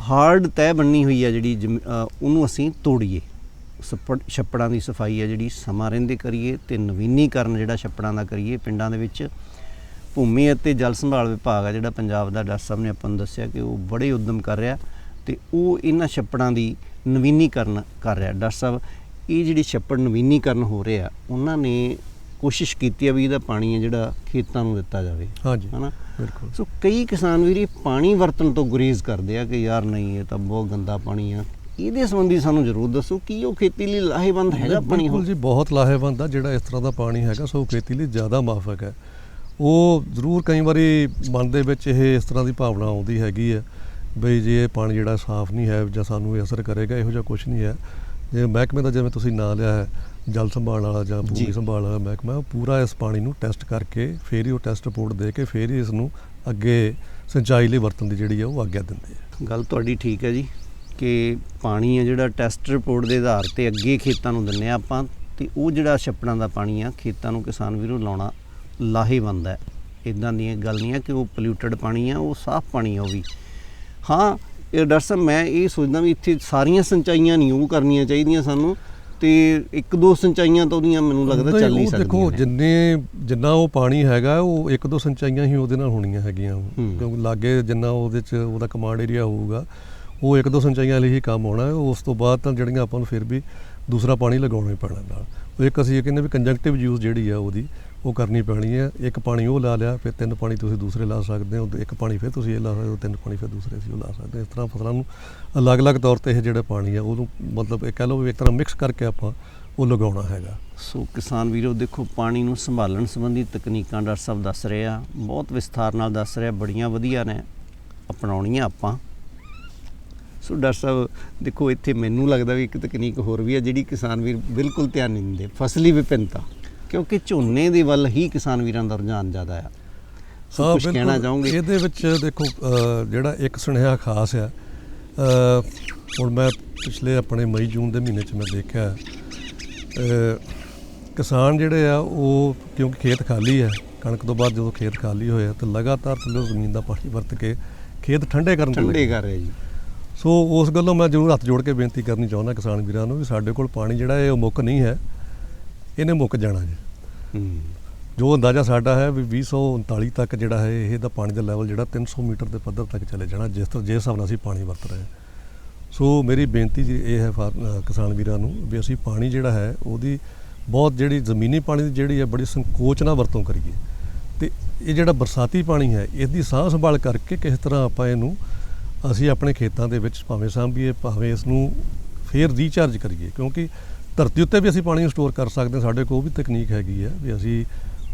ਹਾਰਡ ਤਹਿ ਬੰਨੀ ਹੋਈ ਆ ਜਿਹੜੀ ਜ਼ਮੀ- ਉਹਨੂੰ ਅਸੀਂ ਤੋੜੀਏ। ਛੱਪੜ ਛੱਪੜਾਂ ਦੀ ਸਫ਼ਾਈ ਆ ਜਿਹੜੀ, ਸਮਾਂ ਰਹਿੰਦੇ ਕਰੀਏ ਤੇ ਨਵੀਨੀਕਰਨ ਜਿਹੜਾ ਛੱਪੜਾਂ ਦਾ ਕਰੀਏ ਪਿੰਡਾਂ ਦੇ ਵਿੱਚ। ਭੂਮੀ ਅਤੇ ਜਲ ਸੰਭਾਲ ਵਿਭਾਗ ਆ ਜਿਹੜਾ ਪੰਜਾਬ ਦਾ, ਡਾਕਟਰ ਸਾਹਿਬ ਨੇ ਆਪਾਂ ਨੂੰ ਦੱਸਿਆ ਕਿ ਉਹ ਬੜੇ ਉਦਮ ਕਰ ਰਿਹਾ ਤੇ ਉਹ ਇਹਨਾਂ ਛੱਪੜਾਂ ਦੀ ਨਵੀਨੀਕਰਨ ਕਰ ਰਿਹਾ। ਡਾਕਟਰ ਸਾਹਿਬ, ਇਹ ਜਿਹੜੇ ਛੱਪੜ ਨਵੀਨੀਕਰਨ ਹੋ ਰਿਹਾ ਉਹਨਾਂ ਨੇ ਕੋਸ਼ਿਸ਼ ਕੀਤੀ ਆ ਵੀ ਇਹਦਾ ਪਾਣੀ ਹੈ ਜਿਹੜਾ ਖੇਤਾਂ ਨੂੰ ਦਿੱਤਾ ਜਾਵੇ। ਹਾਂਜੀ ਹਨਾ? ਬਿਲਕੁਲ। ਸੋ ਕਈ ਕਿਸਾਨ ਵੀਰ ਇਹ ਪਾਣੀ ਵਰਤਣ ਤੋਂ ਗੁਰੇਜ਼ ਕਰਦੇ ਆ ਕਿ ਯਾਰ ਨਹੀਂ ਇਹ ਤਾਂ ਬਹੁਤ ਗੰਦਾ ਪਾਣੀ ਆ। ਇਹਦੇ ਸੰਬੰਧੀ ਸਾਨੂੰ ਜ਼ਰੂਰ ਦੱਸੋ ਕੀ ਉਹ ਖੇਤੀ ਲਈ ਲਾਹੇਵੰਦ ਹੈਗਾ ਪਾਣੀ ਬਿਲਕੁਲ ਜੀ ਬਹੁਤ ਲਾਹੇਵੰਦ ਆ ਜਿਹੜਾ ਇਸ ਤਰ੍ਹਾਂ ਦਾ ਪਾਣੀ ਹੈਗਾ ਸੋ ਖੇਤੀ ਲਈ ਜ਼ਿਆਦਾ ਮਾਫਕ ਹੈ। ਉਹ ਜ਼ਰੂਰ ਕਈ ਵਾਰੀ ਮਨ ਦੇ ਵਿੱਚ ਇਹ ਇਸ ਤਰ੍ਹਾਂ ਦੀ ਭਾਵਨਾ ਆਉਂਦੀ ਹੈਗੀ ਹੈ ਬਈ ਜੇ ਇਹ ਪਾਣੀ ਜਿਹੜਾ ਸਾਫ਼ ਨਹੀਂ ਹੈ ਜਾਂ ਸਾਨੂੰ ਇਹ ਅਸਰ ਕਰੇਗਾ ਇਹੋ ਜਿਹਾ ਕੁਝ ਨਹੀਂ ਹੈ। ਜੇ ਮਹਿਕਮੇ ਦਾ ਜਿਵੇਂ ਤੁਸੀਂ ਨਾਂ ਲਿਆ ਹੈ ਜਲ ਸੰਭਾਲ ਵਾਲਾ ਜਾਂ। ਭੂਮੀ ਸੰਭਾਲ ਵਾਲਾ ਮਹਿਕਮਾ ਪੂਰਾ ਇਸ ਪਾਣੀ ਨੂੰ ਟੈਸਟ ਕਰਕੇ ਫੇਰ ਹੀ ਉਹ ਟੈਸਟ ਰਿਪੋਰਟ ਦੇ ਕੇ ਫੇਰ ਹੀ ਇਸ ਨੂੰ ਅੱਗੇ ਸਿੰਚਾਈ ਲਈ ਵਰਤਣ ਦੀ ਜਿਹੜੀ ਹੈ ਉਹ ਆਗਿਆ ਦਿੰਦੇ ਆ। ਗੱਲ ਤੁਹਾਡੀ ਠੀਕ ਹੈ ਜੀ ਕਿ ਪਾਣੀ ਹੈ ਜਿਹੜਾ ਟੈਸਟ ਰਿਪੋਰਟ ਦੇ ਆਧਾਰ ਤੇ ਅੱਗੇ ਖੇਤਾਂ ਨੂੰ ਦਿੰਨੇ ਆ ਆਪਾਂ ਤੇ ਉਹ ਜਿਹੜਾ ਛੱਪੜਾਂ ਦਾ ਪਾਣੀ ਆ ਖੇਤਾਂ ਨੂੰ ਕਿਸਾਨ ਵੀਰੋ ਲਾਉਣਾ ਲਾਹੇਵੰਦ ਹੈ। ਇਦਾਂ ਦੀਆਂ ਗੱਲ ਨਹੀਂ ਹੈ ਕਿ ਉਹ ਪੋਲਿਊਟਡ ਪਾਣੀ ਆ ਉਹ ਸਾਫ਼ ਪਾਣੀ ਆ ਉਹ ਵੀ। ਹਾਂ ਇਹ ਡਾਕਟਰ ਸਾਹਿਬ ਮੈਂ ਇਹ ਸੋਚਦਾ ਵੀ ਇੱਥੇ ਸਾਰੀਆਂ ਸਿੰਚਾਈਆਂ ਨਹੀਂ ਉਹ ਕਰਨੀਆਂ ਚਾਹੀਦੀਆਂ ਸਾਨੂੰ ਤੇ ਇੱਕ ਦੋ ਸਿੰਚਾਈਆਂ ਤਾਂ ਉਹਦੀਆਂ ਮੈਨੂੰ ਲੱਗਦਾ ਨਹੀਂ, ਚੱਲ ਹੀ ਉਹ ਦੇਖੋ ਸਕਦੀਆਂ ਨੇ। ਜਿੰਨੇ ਜਿੰਨਾ ਉਹ ਪਾਣੀ ਹੈਗਾ ਉਹ ਇੱਕ ਦੋ ਸਿੰਚਾਈਆਂ ਹੀ ਉਹਦੇ ਨਾਲ ਹੋਣੀਆਂ ਹੈਗੀਆਂ। ਕਿਉਂਕਿ ਲਾਗੇ ਜਿੰਨਾ ਉਹਦੇ ਚ ਉਹਦਾ ਕਮਾਂਡ ਏਰੀਆ ਹੋਊਗਾ ਉਹ ਇੱਕ ਦੋ ਸਿੰਚਾਈਆਂ ਲਈ ਹੀ ਕੰਮ ਆਉਣਾ ਹੈ। ਉਸ ਤੋਂ ਬਾਅਦ ਤਾਂ ਜਿਹੜੀਆਂ ਆਪਾਂ ਨੂੰ ਫਿਰ ਵੀ ਦੂਸਰਾ ਪਾਣੀ ਲਗਾਉਣਾ ਹੀ ਪੈਣਾ ਨਾਲ। ਉਹ ਇੱਕ ਅਸੀਂ ਇਹ ਕਹਿੰਦੇ ਵੀ ਕੰਜੰਕਟਿਵ ਯੂਜ਼ ਜਿਹੜੀ ਆ ਉਹਦੀ ਉਹ ਕਰਨੀ ਪੈਣੀ ਹੈ। ਇੱਕ ਪਾਣੀ ਉਹ ਲਾ ਲਿਆ, ਫਿਰ ਤਿੰਨ ਪਾਣੀ ਤੁਸੀਂ ਦੂਸਰੇ ਲਾ ਸਕਦੇ ਹੋ। ਇੱਕ ਪਾਣੀ ਫਿਰ ਤੁਸੀਂ ਇਹ ਲਾ ਸਕਦੇ ਹੋ, ਤਿੰਨ ਪਾਣੀ ਫਿਰ ਦੂਸਰੇ ਅਸੀਂ ਉਹ ਲਾ ਸਕਦੇ ਹਾਂ। ਇਸ ਤਰ੍ਹਾਂ ਫਸਲਾਂ ਨੂੰ ਅਲੱਗ-ਅਲੱਗ ਤੌਰ ਤੇ ਇਹ ਜਿਹੜਾ ਪਾਣੀ ਆ, ਉਹਨੂੰ ਮਤਲਬ ਇਹ ਕਹਿ ਲਓ ਵੀ ਇੱਕ ਤਰ੍ਹਾਂ ਮਿਕਸ ਕਰਕੇ ਆਪਾਂ ਉਹ ਲਗਾਉਣਾ ਹੈਗਾ। ਸੋ ਕਿਸਾਨ ਵੀਰੋ, ਦੇਖੋ ਪਾਣੀ ਨੂੰ ਸੰਭਾਲਣ ਸੰਬੰਧੀ ਤਕਨੀਕਾਂ ਡਾਕਟਰ ਸਾਹਿਬ ਦੱਸ ਰਹੇ ਆ, ਬਹੁਤ ਵਿਸਥਾਰ ਨਾਲ ਦੱਸ ਰਹੇ ਆ, ਬੜੀਆਂ ਵਧੀਆ ਨੇ, ਅਪਣਾਉਣੀਆਂ ਆਪਾਂ। ਸੋ ਡਾਕਟਰ ਸਾਹਿਬ, ਦੇਖੋ ਇੱਥੇ ਮੈਨੂੰ ਲੱਗਦਾ ਵੀ ਇੱਕ ਤਕਨੀਕ ਹੋਰ ਵੀ ਆ, ਜਿਹੜੀ ਕਿਸਾਨ ਵੀਰ ਬਿਲਕੁਲ ਧਿਆਨ ਨਹੀਂ ਦਿੰਦੇ। ਫਸਲੀ ਵਿਭਿੰਨਤਾ। ਕਿਉਂਕਿ ਝੋਨੇ ਦੇ ਵੱਲ ਹੀ ਕਿਸਾਨ ਵੀਰਾਂ ਦਾ ਰੁਝਾਨ ਜ਼ਿਆਦਾ ਆ ਸੋ ਕੁਝ। ਕਹਿਣਾ ਚਾਹੋਗੇ ਇਹਦੇ ਵਿੱਚ ਦੇਖੋ ਜਿਹੜਾ ਇੱਕ ਸੁਨੇਹਾ ਖਾਸ ਆ ਹੁਣ ਮੈਂ ਪਿਛਲੇ ਆਪਣੇ ਮਈ ਜੂਨ ਦੇ ਮਹੀਨੇ 'ਚ ਮੈਂ ਦੇਖਿਆ ਕਿਸਾਨ ਜਿਹੜੇ ਆ ਉਹ ਕਿਉਂਕਿ ਖੇਤ ਖਾਲੀ ਹੈ ਕਣਕ ਤੋਂ ਬਾਅਦ ਜਦੋਂ ਖੇਤ ਖਾਲੀ ਹੋਇਆ ਤਾਂ ਲਗਾਤਾਰ ਥੱਲੇ ਜ਼ਮੀਨ ਦਾ ਪਾਣੀ ਵਰਤ ਕੇ ਖੇਤ ਠੰਡੇ ਕਰਨ ਠੰਡੇ। ਕਰ ਰਹੇ ਜੀ ਸੋ ਉਸ ਗੱਲੋਂ ਮੈਂ ਜ਼ਰੂਰ ਹੱਥ ਜੋੜ ਕੇ ਬੇਨਤੀ ਕਰਨੀ ਚਾਹੁੰਦਾ ਕਿਸਾਨ ਵੀਰਾਂ ਨੂੰ ਵੀ ਸਾਡੇ ਕੋਲ ਪਾਣੀ ਜਿਹੜਾ ਹੈ ਉਹ ਮੁੱਕ ਨਹੀਂ ਹੈ ਇਹਨੇ ਮੁੱਕ ਜਾਣਾ ਜੀ। ਹੂੰ। ਜੋ ਅੰਦਾਜ਼ਾ ਸਾਡਾ ਹੈ ਵੀ 2039 ਤੱਕ ਜਿਹੜਾ ਹੈ ਇਹ ਦਾ ਪਾਣੀ ਦਾ ਲੈਵਲ ਜਿਹੜਾ 300 ਮੀਟਰ ਦੇ ਪੱਧਰ ਤੱਕ ਚਲੇ ਜਾਣਾ ਜਿਸ ਤਰ੍ਹਾਂ ਜਿਸ ਹਿਸਾਬ ਨਾਲ ਅਸੀਂ ਪਾਣੀ ਵਰਤ ਰਹੇ ਹਾਂ। ਸੋ ਮੇਰੀ ਬੇਨਤੀ ਜੀ ਇਹ ਹੈ ਕਿਸਾਨ ਵੀਰਾਂ ਨੂੰ ਵੀ ਅਸੀਂ ਪਾਣੀ ਜਿਹੜਾ ਹੈ ਉਹਦੀ ਬਹੁਤ ਜਿਹੜੀ ਜ਼ਮੀਨੀ ਪਾਣੀ ਦੀ ਜਿਹੜੀ ਹੈ ਬੜੀ ਸੰਕੋਚ ਨਾਲ ਵਰਤੋਂ ਕਰੀਏ। ਤੇ ਇਹ ਜਿਹੜਾ ਬਰਸਾਤੀ ਪਾਣੀ ਹੈ ਇਸ ਦੀ ਸਾਂਭ ਸੰਭਾਲ ਕਰਕੇ ਕਿਸ ਤਰ੍ਹਾਂ ਆਪਾਂ ਇਹਨੂੰ ਅਸੀਂ ਆਪਣੇ ਖੇਤਾਂ ਦੇ ਵਿੱਚ ਭਾਵੇਂ ਸਾਂਭੀਏ ਭਾਵੇਂ ਇਸ ਨੂੰ ਫੇਰ ਰੀਚਾਰਜ ਕਰੀਏ। ਕਿਉਂਕਿ ਧਰਤੀ ਉੱਤੇ ਵੀ ਅਸੀਂ ਪਾਣੀ ਨੂੰ ਸਟੋਰ ਕਰ ਸਕਦੇ ਹਾਂ। ਸਾਡੇ ਕੋਲ ਵੀ ਤਕਨੀਕ ਹੈਗੀ ਹੈ ਵੀ ਅਸੀਂ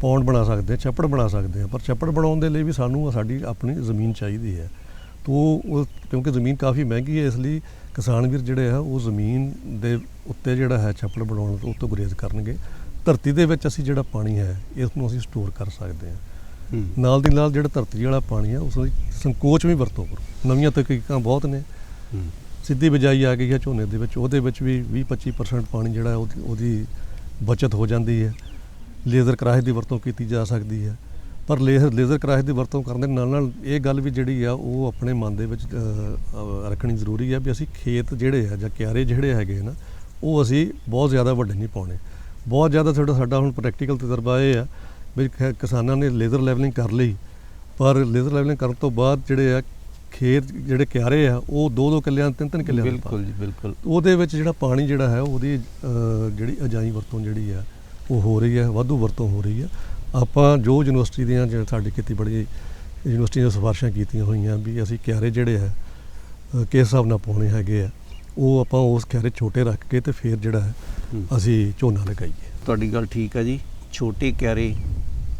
ਪੌਂਡ ਬਣਾ ਸਕਦੇ ਹਾਂ ਛੱਪੜ ਬਣਾ ਸਕਦੇ ਹਾਂ। ਪਰ ਛੱਪੜ ਬਣਾਉਣ ਦੇ ਲਈ ਵੀ ਸਾਨੂੰ ਸਾਡੀ ਆਪਣੀ ਜ਼ਮੀਨ ਚਾਹੀਦੀ ਹੈ। ਤੋ ਉਹ ਕਿਉਂਕਿ ਜ਼ਮੀਨ ਕਾਫੀ ਮਹਿੰਗੀ ਹੈ ਇਸ ਲਈ ਕਿਸਾਨ ਵੀਰ ਜਿਹੜੇ ਆ ਉਹ ਜ਼ਮੀਨ ਦੇ ਉੱਤੇ ਜਿਹੜਾ ਹੈ ਛੱਪੜ ਬਣਾਉਣ ਤੋਂ ਉਹ ਤੋਂ ਗੁਰੇਜ਼ ਕਰਨਗੇ। ਧਰਤੀ ਦੇ ਵਿੱਚ ਅਸੀਂ ਜਿਹੜਾ ਪਾਣੀ ਹੈ ਇਸ ਨੂੰ ਅਸੀਂ ਸਟੋਰ ਕਰ ਸਕਦੇ ਹਾਂ। ਨਾਲ ਦੀ ਨਾਲ ਜਿਹੜਾ ਧਰਤੀ ਵਾਲਾ ਪਾਣੀ ਹੈ ਉਸ ਦੀ ਸੰਕੋਚ ਵੀ ਵਰਤੋਂ ਕਰੋ। ਨਵੀਆਂ ਤਕਨੀਕਾਂ ਬਹੁਤ ਨੇ। ਸਿੱਧੀ ਬਿਜਾਈ ਆ ਗਈ ਹੈ ਝੋਨੇ ਦੇ ਵਿੱਚ, ਉਹਦੇ ਵਿੱਚ ਵੀ 20-25% ਪਾਣੀ ਜਿਹੜਾ ਉਹਦੀ ਉਹਦੀ ਬਚਤ ਹੋ ਜਾਂਦੀ ਹੈ। ਲੇਜ਼ਰ ਕਰਾਹੇ ਦੀ ਵਰਤੋਂ ਕੀਤੀ ਜਾ ਸਕਦੀ ਹੈ। ਪਰ ਲੇਜ਼ਰ ਲੇਜ਼ਰ ਕਰਾਹੇ ਦੀ ਵਰਤੋਂ ਕਰਨ ਦੇ ਨਾਲ ਨਾਲ ਇਹ ਗੱਲ ਵੀ ਜਿਹੜੀ ਆ, ਉਹ ਆਪਣੇ ਮਨ ਦੇ ਵਿੱਚ ਰੱਖਣੀ ਜ਼ਰੂਰੀ ਹੈ ਵੀ ਅਸੀਂ ਖੇਤ ਜਿਹੜੇ ਆ ਜਾਂ ਕਿਆਰੇ ਜਿਹੜੇ ਹੈਗੇ ਨਾ, ਉਹ ਅਸੀਂ ਬਹੁਤ ਜ਼ਿਆਦਾ ਵੱਡੇ ਨਹੀਂ ਪਾਉਣੇ। ਬਹੁਤ ਜ਼ਿਆਦਾ ਸਾਡਾ ਸਾਡਾ ਹੁਣ ਪ੍ਰੈਕਟੀਕਲ ਤਜਰਬਾ ਇਹ ਆ ਵੀ ਖ- ਕਿਸਾਨਾਂ ਨੇ ਲੇਜ਼ਰ ਲੈਵਲਿੰਗ ਕਰ ਲਈ। ਪਰ ਲੇਜ਼ਰ ਲੈਵਲਿੰਗ ਕਰਨ ਤੋਂ ਬਾਅਦ ਜਿਹੜੇ ਆ ਖੇਤ ਜਿਹੜੇ ਕਿਆਰੇ ਆ ਉਹ ਦੋ ਦੋ ਕਿੱਲਿਆਂ ਤਿੰਨ ਤਿੰਨ ਕਿੱਲਿਆਂ ਦੇ ਬਿਲਕੁਲ ਜੀ ਬਿਲਕੁਲ। ਉਹਦੇ ਵਿੱਚ ਜਿਹੜਾ ਪਾਣੀ ਜਿਹੜਾ ਹੈ ਉਹਦੀ ਜਿਹੜੀ ਅਜਾਈ ਵਰਤੋਂ ਜਿਹੜੀ ਆ ਉਹ ਹੋ ਰਹੀ ਹੈ ਵਾਧੂ ਵਰਤੋਂ ਹੋ ਰਹੀ ਆ। ਆਪਾਂ ਜੋ ਯੂਨੀਵਰਸਿਟੀ ਦੀਆਂ ਜਿਹੜੇ ਸਾਡੀ ਖੇਤੀਬਾੜੀ ਯੂਨੀਵਰਸਿਟੀ ਦੀਆਂ ਸਿਫਾਰਸ਼ਾਂ ਕੀਤੀਆਂ ਹੋਈਆਂ ਵੀ ਅਸੀਂ ਕਿਆਰੇ ਜਿਹੜੇ ਆ ਕਿਸ ਹਿਸਾਬ ਨਾਲ ਪਾਉਣੇ ਹੈਗੇ ਆ ਉਹ ਆਪਾਂ ਉਸ ਕਿਆਰੇ ਛੋਟੇ ਰੱਖ ਕੇ ਤੇ ਫਿਰ ਜਿਹੜਾ ਹੈ ਹੂੰ। ਅਸੀਂ ਝੋਨਾ ਲਗਾਈਏ। ਤੁਹਾਡੀ ਗੱਲ ਠੀਕ ਹੈ ਜੀ। ਛੋਟੇ ਕਿਆਰੇ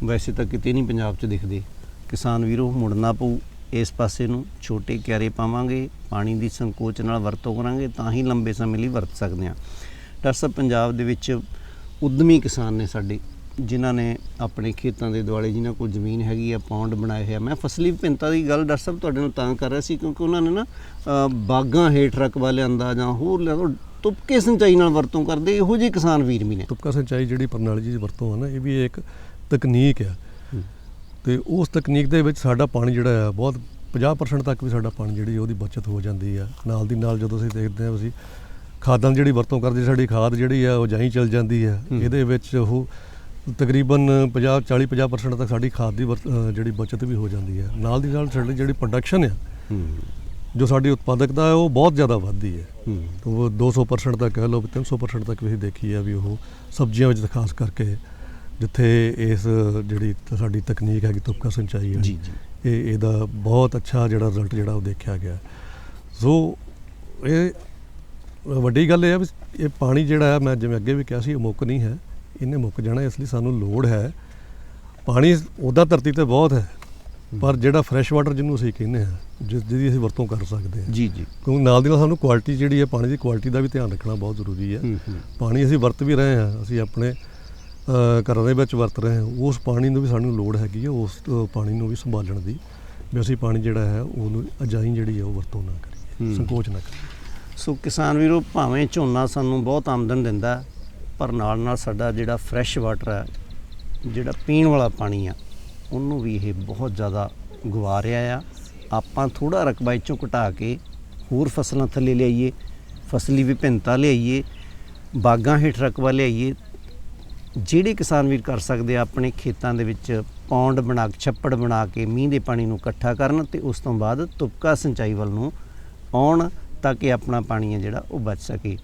ਵੈਸੇ ਤਾਂ ਕਿਤੇ ਨਹੀਂ ਪੰਜਾਬ 'ਚ ਦਿਖਦੇ। ਕਿਸਾਨ ਵੀਰੋ ਮੁੜਨਾ ਪਊ। ਇਸ ਪਾਸੇ ਨੂੰ ਛੋਟੇ ਕਿਆਰੇ ਪਾਵਾਂਗੇ, ਪਾਣੀ ਦੀ ਸੰਕੋਚ ਨਾਲ ਵਰਤੋਂ ਕਰਾਂਗੇ ਤਾਂ ਹੀ ਲੰਬੇ ਸਮੇਂ ਲਈ ਵਰਤ ਸਕਦੇ ਹਾਂ। ਡਾਕਟਰ ਸਾਹਿਬ, ਪੰਜਾਬ ਦੇ ਵਿੱਚ ਉਦਮੀ ਕਿਸਾਨ ਨੇ ਸਾਡੇ, ਜਿਨ੍ਹਾਂ ਨੇ ਆਪਣੇ ਖੇਤਾਂ ਦੇ ਦੁਆਲੇ ਜਿਨ੍ਹਾਂ ਕੋਲ ਜ਼ਮੀਨ ਹੈਗੀ ਆ, ਪੌਂਡ ਬਣਾਏ ਹੋਏ ਆ। ਮੈਂ ਫਸਲੀ ਵਿਭਿੰਨਤਾ ਦੀ ਗੱਲ ਡਾਕਟਰ ਸਾਹਿਬ ਤੁਹਾਡੇ ਨਾਲ ਤਾਂ ਕਰ ਰਿਹਾ ਸੀ ਕਿਉਂਕਿ ਉਹਨਾਂ ਨੇ ਨਾ ਬਾਗਾਂ ਹੇਠ ਰਕਬਾ ਲਿਆਂਦਾ ਜਾਂ ਹੋਰ ਲਿਆਂਦਾ ਤੁਪਕੇ ਸਿੰਚਾਈ ਨਾਲ ਵਰਤੋਂ ਕਰਦੇ, ਇਹੋ ਜਿਹੇ ਕਿਸਾਨ ਵੀਰ ਵੀ ਨੇ। ਤੁਪਕਾ ਸਿੰਚਾਈ ਜਿਹੜੀ ਪ੍ਰਣਾਲੀ ਦੀ ਵਰਤੋਂ ਹੈ ਨਾ, ਇਹ ਵੀ ਇੱਕ ਤਕਨੀਕ ਹੈ ਤੇ ਉਸ ਤਕਨੀਕ ਦੇ ਵਿੱਚ ਸਾਡਾ ਪਾਣੀ ਜਿਹੜਾ ਆ ਬਹੁਤ 50% ਤੱਕ ਵੀ ਸਾਡਾ ਪਾਣੀ ਜਿਹੜੀ ਉਹਦੀ ਬਚਤ ਹੋ ਜਾਂਦੀ ਆ। ਨਾਲ ਦੀ ਨਾਲ ਜਦੋਂ ਅਸੀਂ ਦੇਖਦੇ ਹਾਂ ਅਸੀਂ ਖਾਦਾਂ ਜਿਹੜੀ ਵਰਤੋਂ ਕਰਦੇ ਸਾਡੀ ਖਾਦ ਜਿਹੜੀ ਆ ਉਹ ਜਾਈ ਚਲ ਜਾਂਦੀ ਆ। ਹੂੰ। ਇਹਦੇ ਵਿੱਚ ਉਹ ਤਕਰੀਬਨ 50 40 50% ਤੱਕ ਸਾਡੀ ਖਾਦ ਦੀ ਜਿਹੜੀ ਬਚਤ ਵੀ ਹੋ ਜਾਂਦੀ ਆ। ਨਾਲ ਦੀ ਨਾਲ ਸਾਡੀ ਜਿਹੜੀ ਪ੍ਰੋਡਕਸ਼ਨ ਆ ਹੂੰ। ਜੋ ਸਾਡੀ ਉਤਪਾਦਕਤਾ ਹੈ ਉਹ ਬਹੁਤ ਜ਼ਿਆਦਾ ਵੱਧਦੀ ਹੈ ਹੂੰ। ਤਾਂ ਉਹ 200% ਤੱਕ ਕਹਿ ਲਓ ਵੀ 300% ਤੱਕ ਵੀ ਦੇਖੀ ਆ ਵੀ ਉਹ ਸਬਜ਼ੀਆਂ ਵਿੱਚ ਖਾਸ ਕਰਕੇ ਜਿੱਥੇ ਇਸ ਜਿਹੜੀ ਸਾਡੀ ਤਕਨੀਕ ਹੈਗੀ ਤੁਪਕਾ ਸਿੰਚਾਈ ਜੀ ਜੀ। ਇਹ ਇਹਦਾ ਬਹੁਤ ਅੱਛਾ ਜਿਹੜਾ ਰਿਜ਼ਲਟ ਜਿਹੜਾ ਉਹ ਦੇਖਿਆ ਗਿਆ। ਸੋ ਇਹ ਵੱਡੀ ਗੱਲ ਇਹ ਆ ਵੀ ਇਹ ਪਾਣੀ ਜਿਹੜਾ ਹੈ ਮੈਂ ਜਿਵੇਂ ਅੱਗੇ ਵੀ ਕਿਹਾ ਸੀ ਇਹ ਮੁੱਕ ਨਹੀਂ ਹੈ। ਇਹਨੇ ਮੁੱਕ ਜਾਣਾ ਇਸ ਲਈ ਸਾਨੂੰ ਲੋੜ ਹੈ। ਪਾਣੀ ਉਹਦਾ ਧਰਤੀ ਤੇ ਬਹੁਤ ਹੈ ਪਰ ਜਿਹੜਾ ਫਰੈਸ਼ ਵਾਟਰ ਜਿਹਨੂੰ ਅਸੀਂ ਕਹਿੰਦੇ ਹਾਂ ਜਿਸ ਜਿਹਦੀ ਅਸੀਂ ਵਰਤੋਂ ਕਰ ਸਕਦੇ ਹਾਂ। ਜੀ ਜੀ। ਕਿਉਂਕਿ ਨਾਲ ਦੀ ਨਾਲ ਸਾਨੂੰ ਕੁਆਲਿਟੀ ਜਿਹੜੀ ਹੈ ਪਾਣੀ ਦੀ ਕੁਆਲਿਟੀ ਦਾ ਵੀ ਧਿਆਨ ਰੱਖਣਾ ਬਹੁਤ ਜ਼ਰੂਰੀ ਹੈ। ਹੂੰ ਹੂੰ। ਪਾਣੀ ਅਸੀਂ ਵਰਤ ਵੀ ਰਹੇ ਹਾਂ ਅਸੀਂ ਆਪਣੇ ਘਰਾਂ ਦੇ ਵਿੱਚ ਵਰਤ ਰਹੇ ਹਾਂ। ਉਸ ਪਾਣੀ ਨੂੰ ਵੀ ਸਾਨੂੰ ਲੋੜ ਹੈਗੀ ਹੈ ਉਸ ਪਾਣੀ ਨੂੰ ਵੀ ਸੰਭਾਲਣ ਦੀ। ਵੀ ਅਸੀਂ ਪਾਣੀ ਜਿਹੜਾ ਹੈ ਉਹਨੂੰ ਅਜਾਈ ਜਿਹੜੀ ਹੈ ਉਹ ਵਰਤੋਂ ਨਾ ਕਰੀਏ। ਸੰਕੋਚ ਨਾ ਕਰੀਏ। ਸੋ ਕਿਸਾਨ ਵੀਰੋ ਭਾਵੇਂ ਝੋਨਾ ਸਾਨੂੰ ਬਹੁਤ ਆਮਦਨ ਦਿੰਦਾ ਪਰ ਨਾਲ ਨਾਲ ਸਾਡਾ ਜਿਹੜਾ ਫਰੈਸ਼ ਵਾਟਰ ਹੈ ਜਿਹੜਾ ਪੀਣ ਵਾਲਾ ਪਾਣੀ ਆ ਉਹਨੂੰ ਵੀ ਇਹ ਬਹੁਤ ਜ਼ਿਆਦਾ ਗਵਾ ਰਿਹਾ ਆ। ਆਪਾਂ ਥੋੜਾ ਰਕਬਾ ਇੱਚੋਂ ਘਟਾ ਕੇ ਹੋਰ ਫਸਲਾਂ ਥੱਲੇ ਲਿਆਈਏ ਫਸਲੀ ਵਿਭਿੰਨਤਾ ਲਿਆਈਏ ਬਾਗਾਂ ਹੇਠ ਰਕਬਾ ਲਿਆਈਏ ਜਿਹੜੇ ਕਿਸਾਨ ਵੀਰ ਕਰ ਸਕਦੇ ਆ, ਆਪਣੇ ਖੇਤਾਂ ਦੇ ਵਿੱਚ ਪੌਂਡ ਬਣਾ ਕੇ, ਛੱਪੜ ਬਣਾ ਕੇ, ਮੀਂਹ ਦੇ ਪਾਣੀ ਨੂੰ ਇਕੱਠਾ ਕਰਨ ਤੇ ਉਸ ਤੋਂ ਬਾਅਦ ਤੁਪਕਾ ਸਿੰਚਾਈ ਵੱਲ ਨੂੰ ਆਉਣ ਤਾਂ ਕਿ ਆਪਣਾ ਪਾਣੀ ਹੈ ਜਿਹੜਾ ਉਹ ਬਚ ਸਕੇ।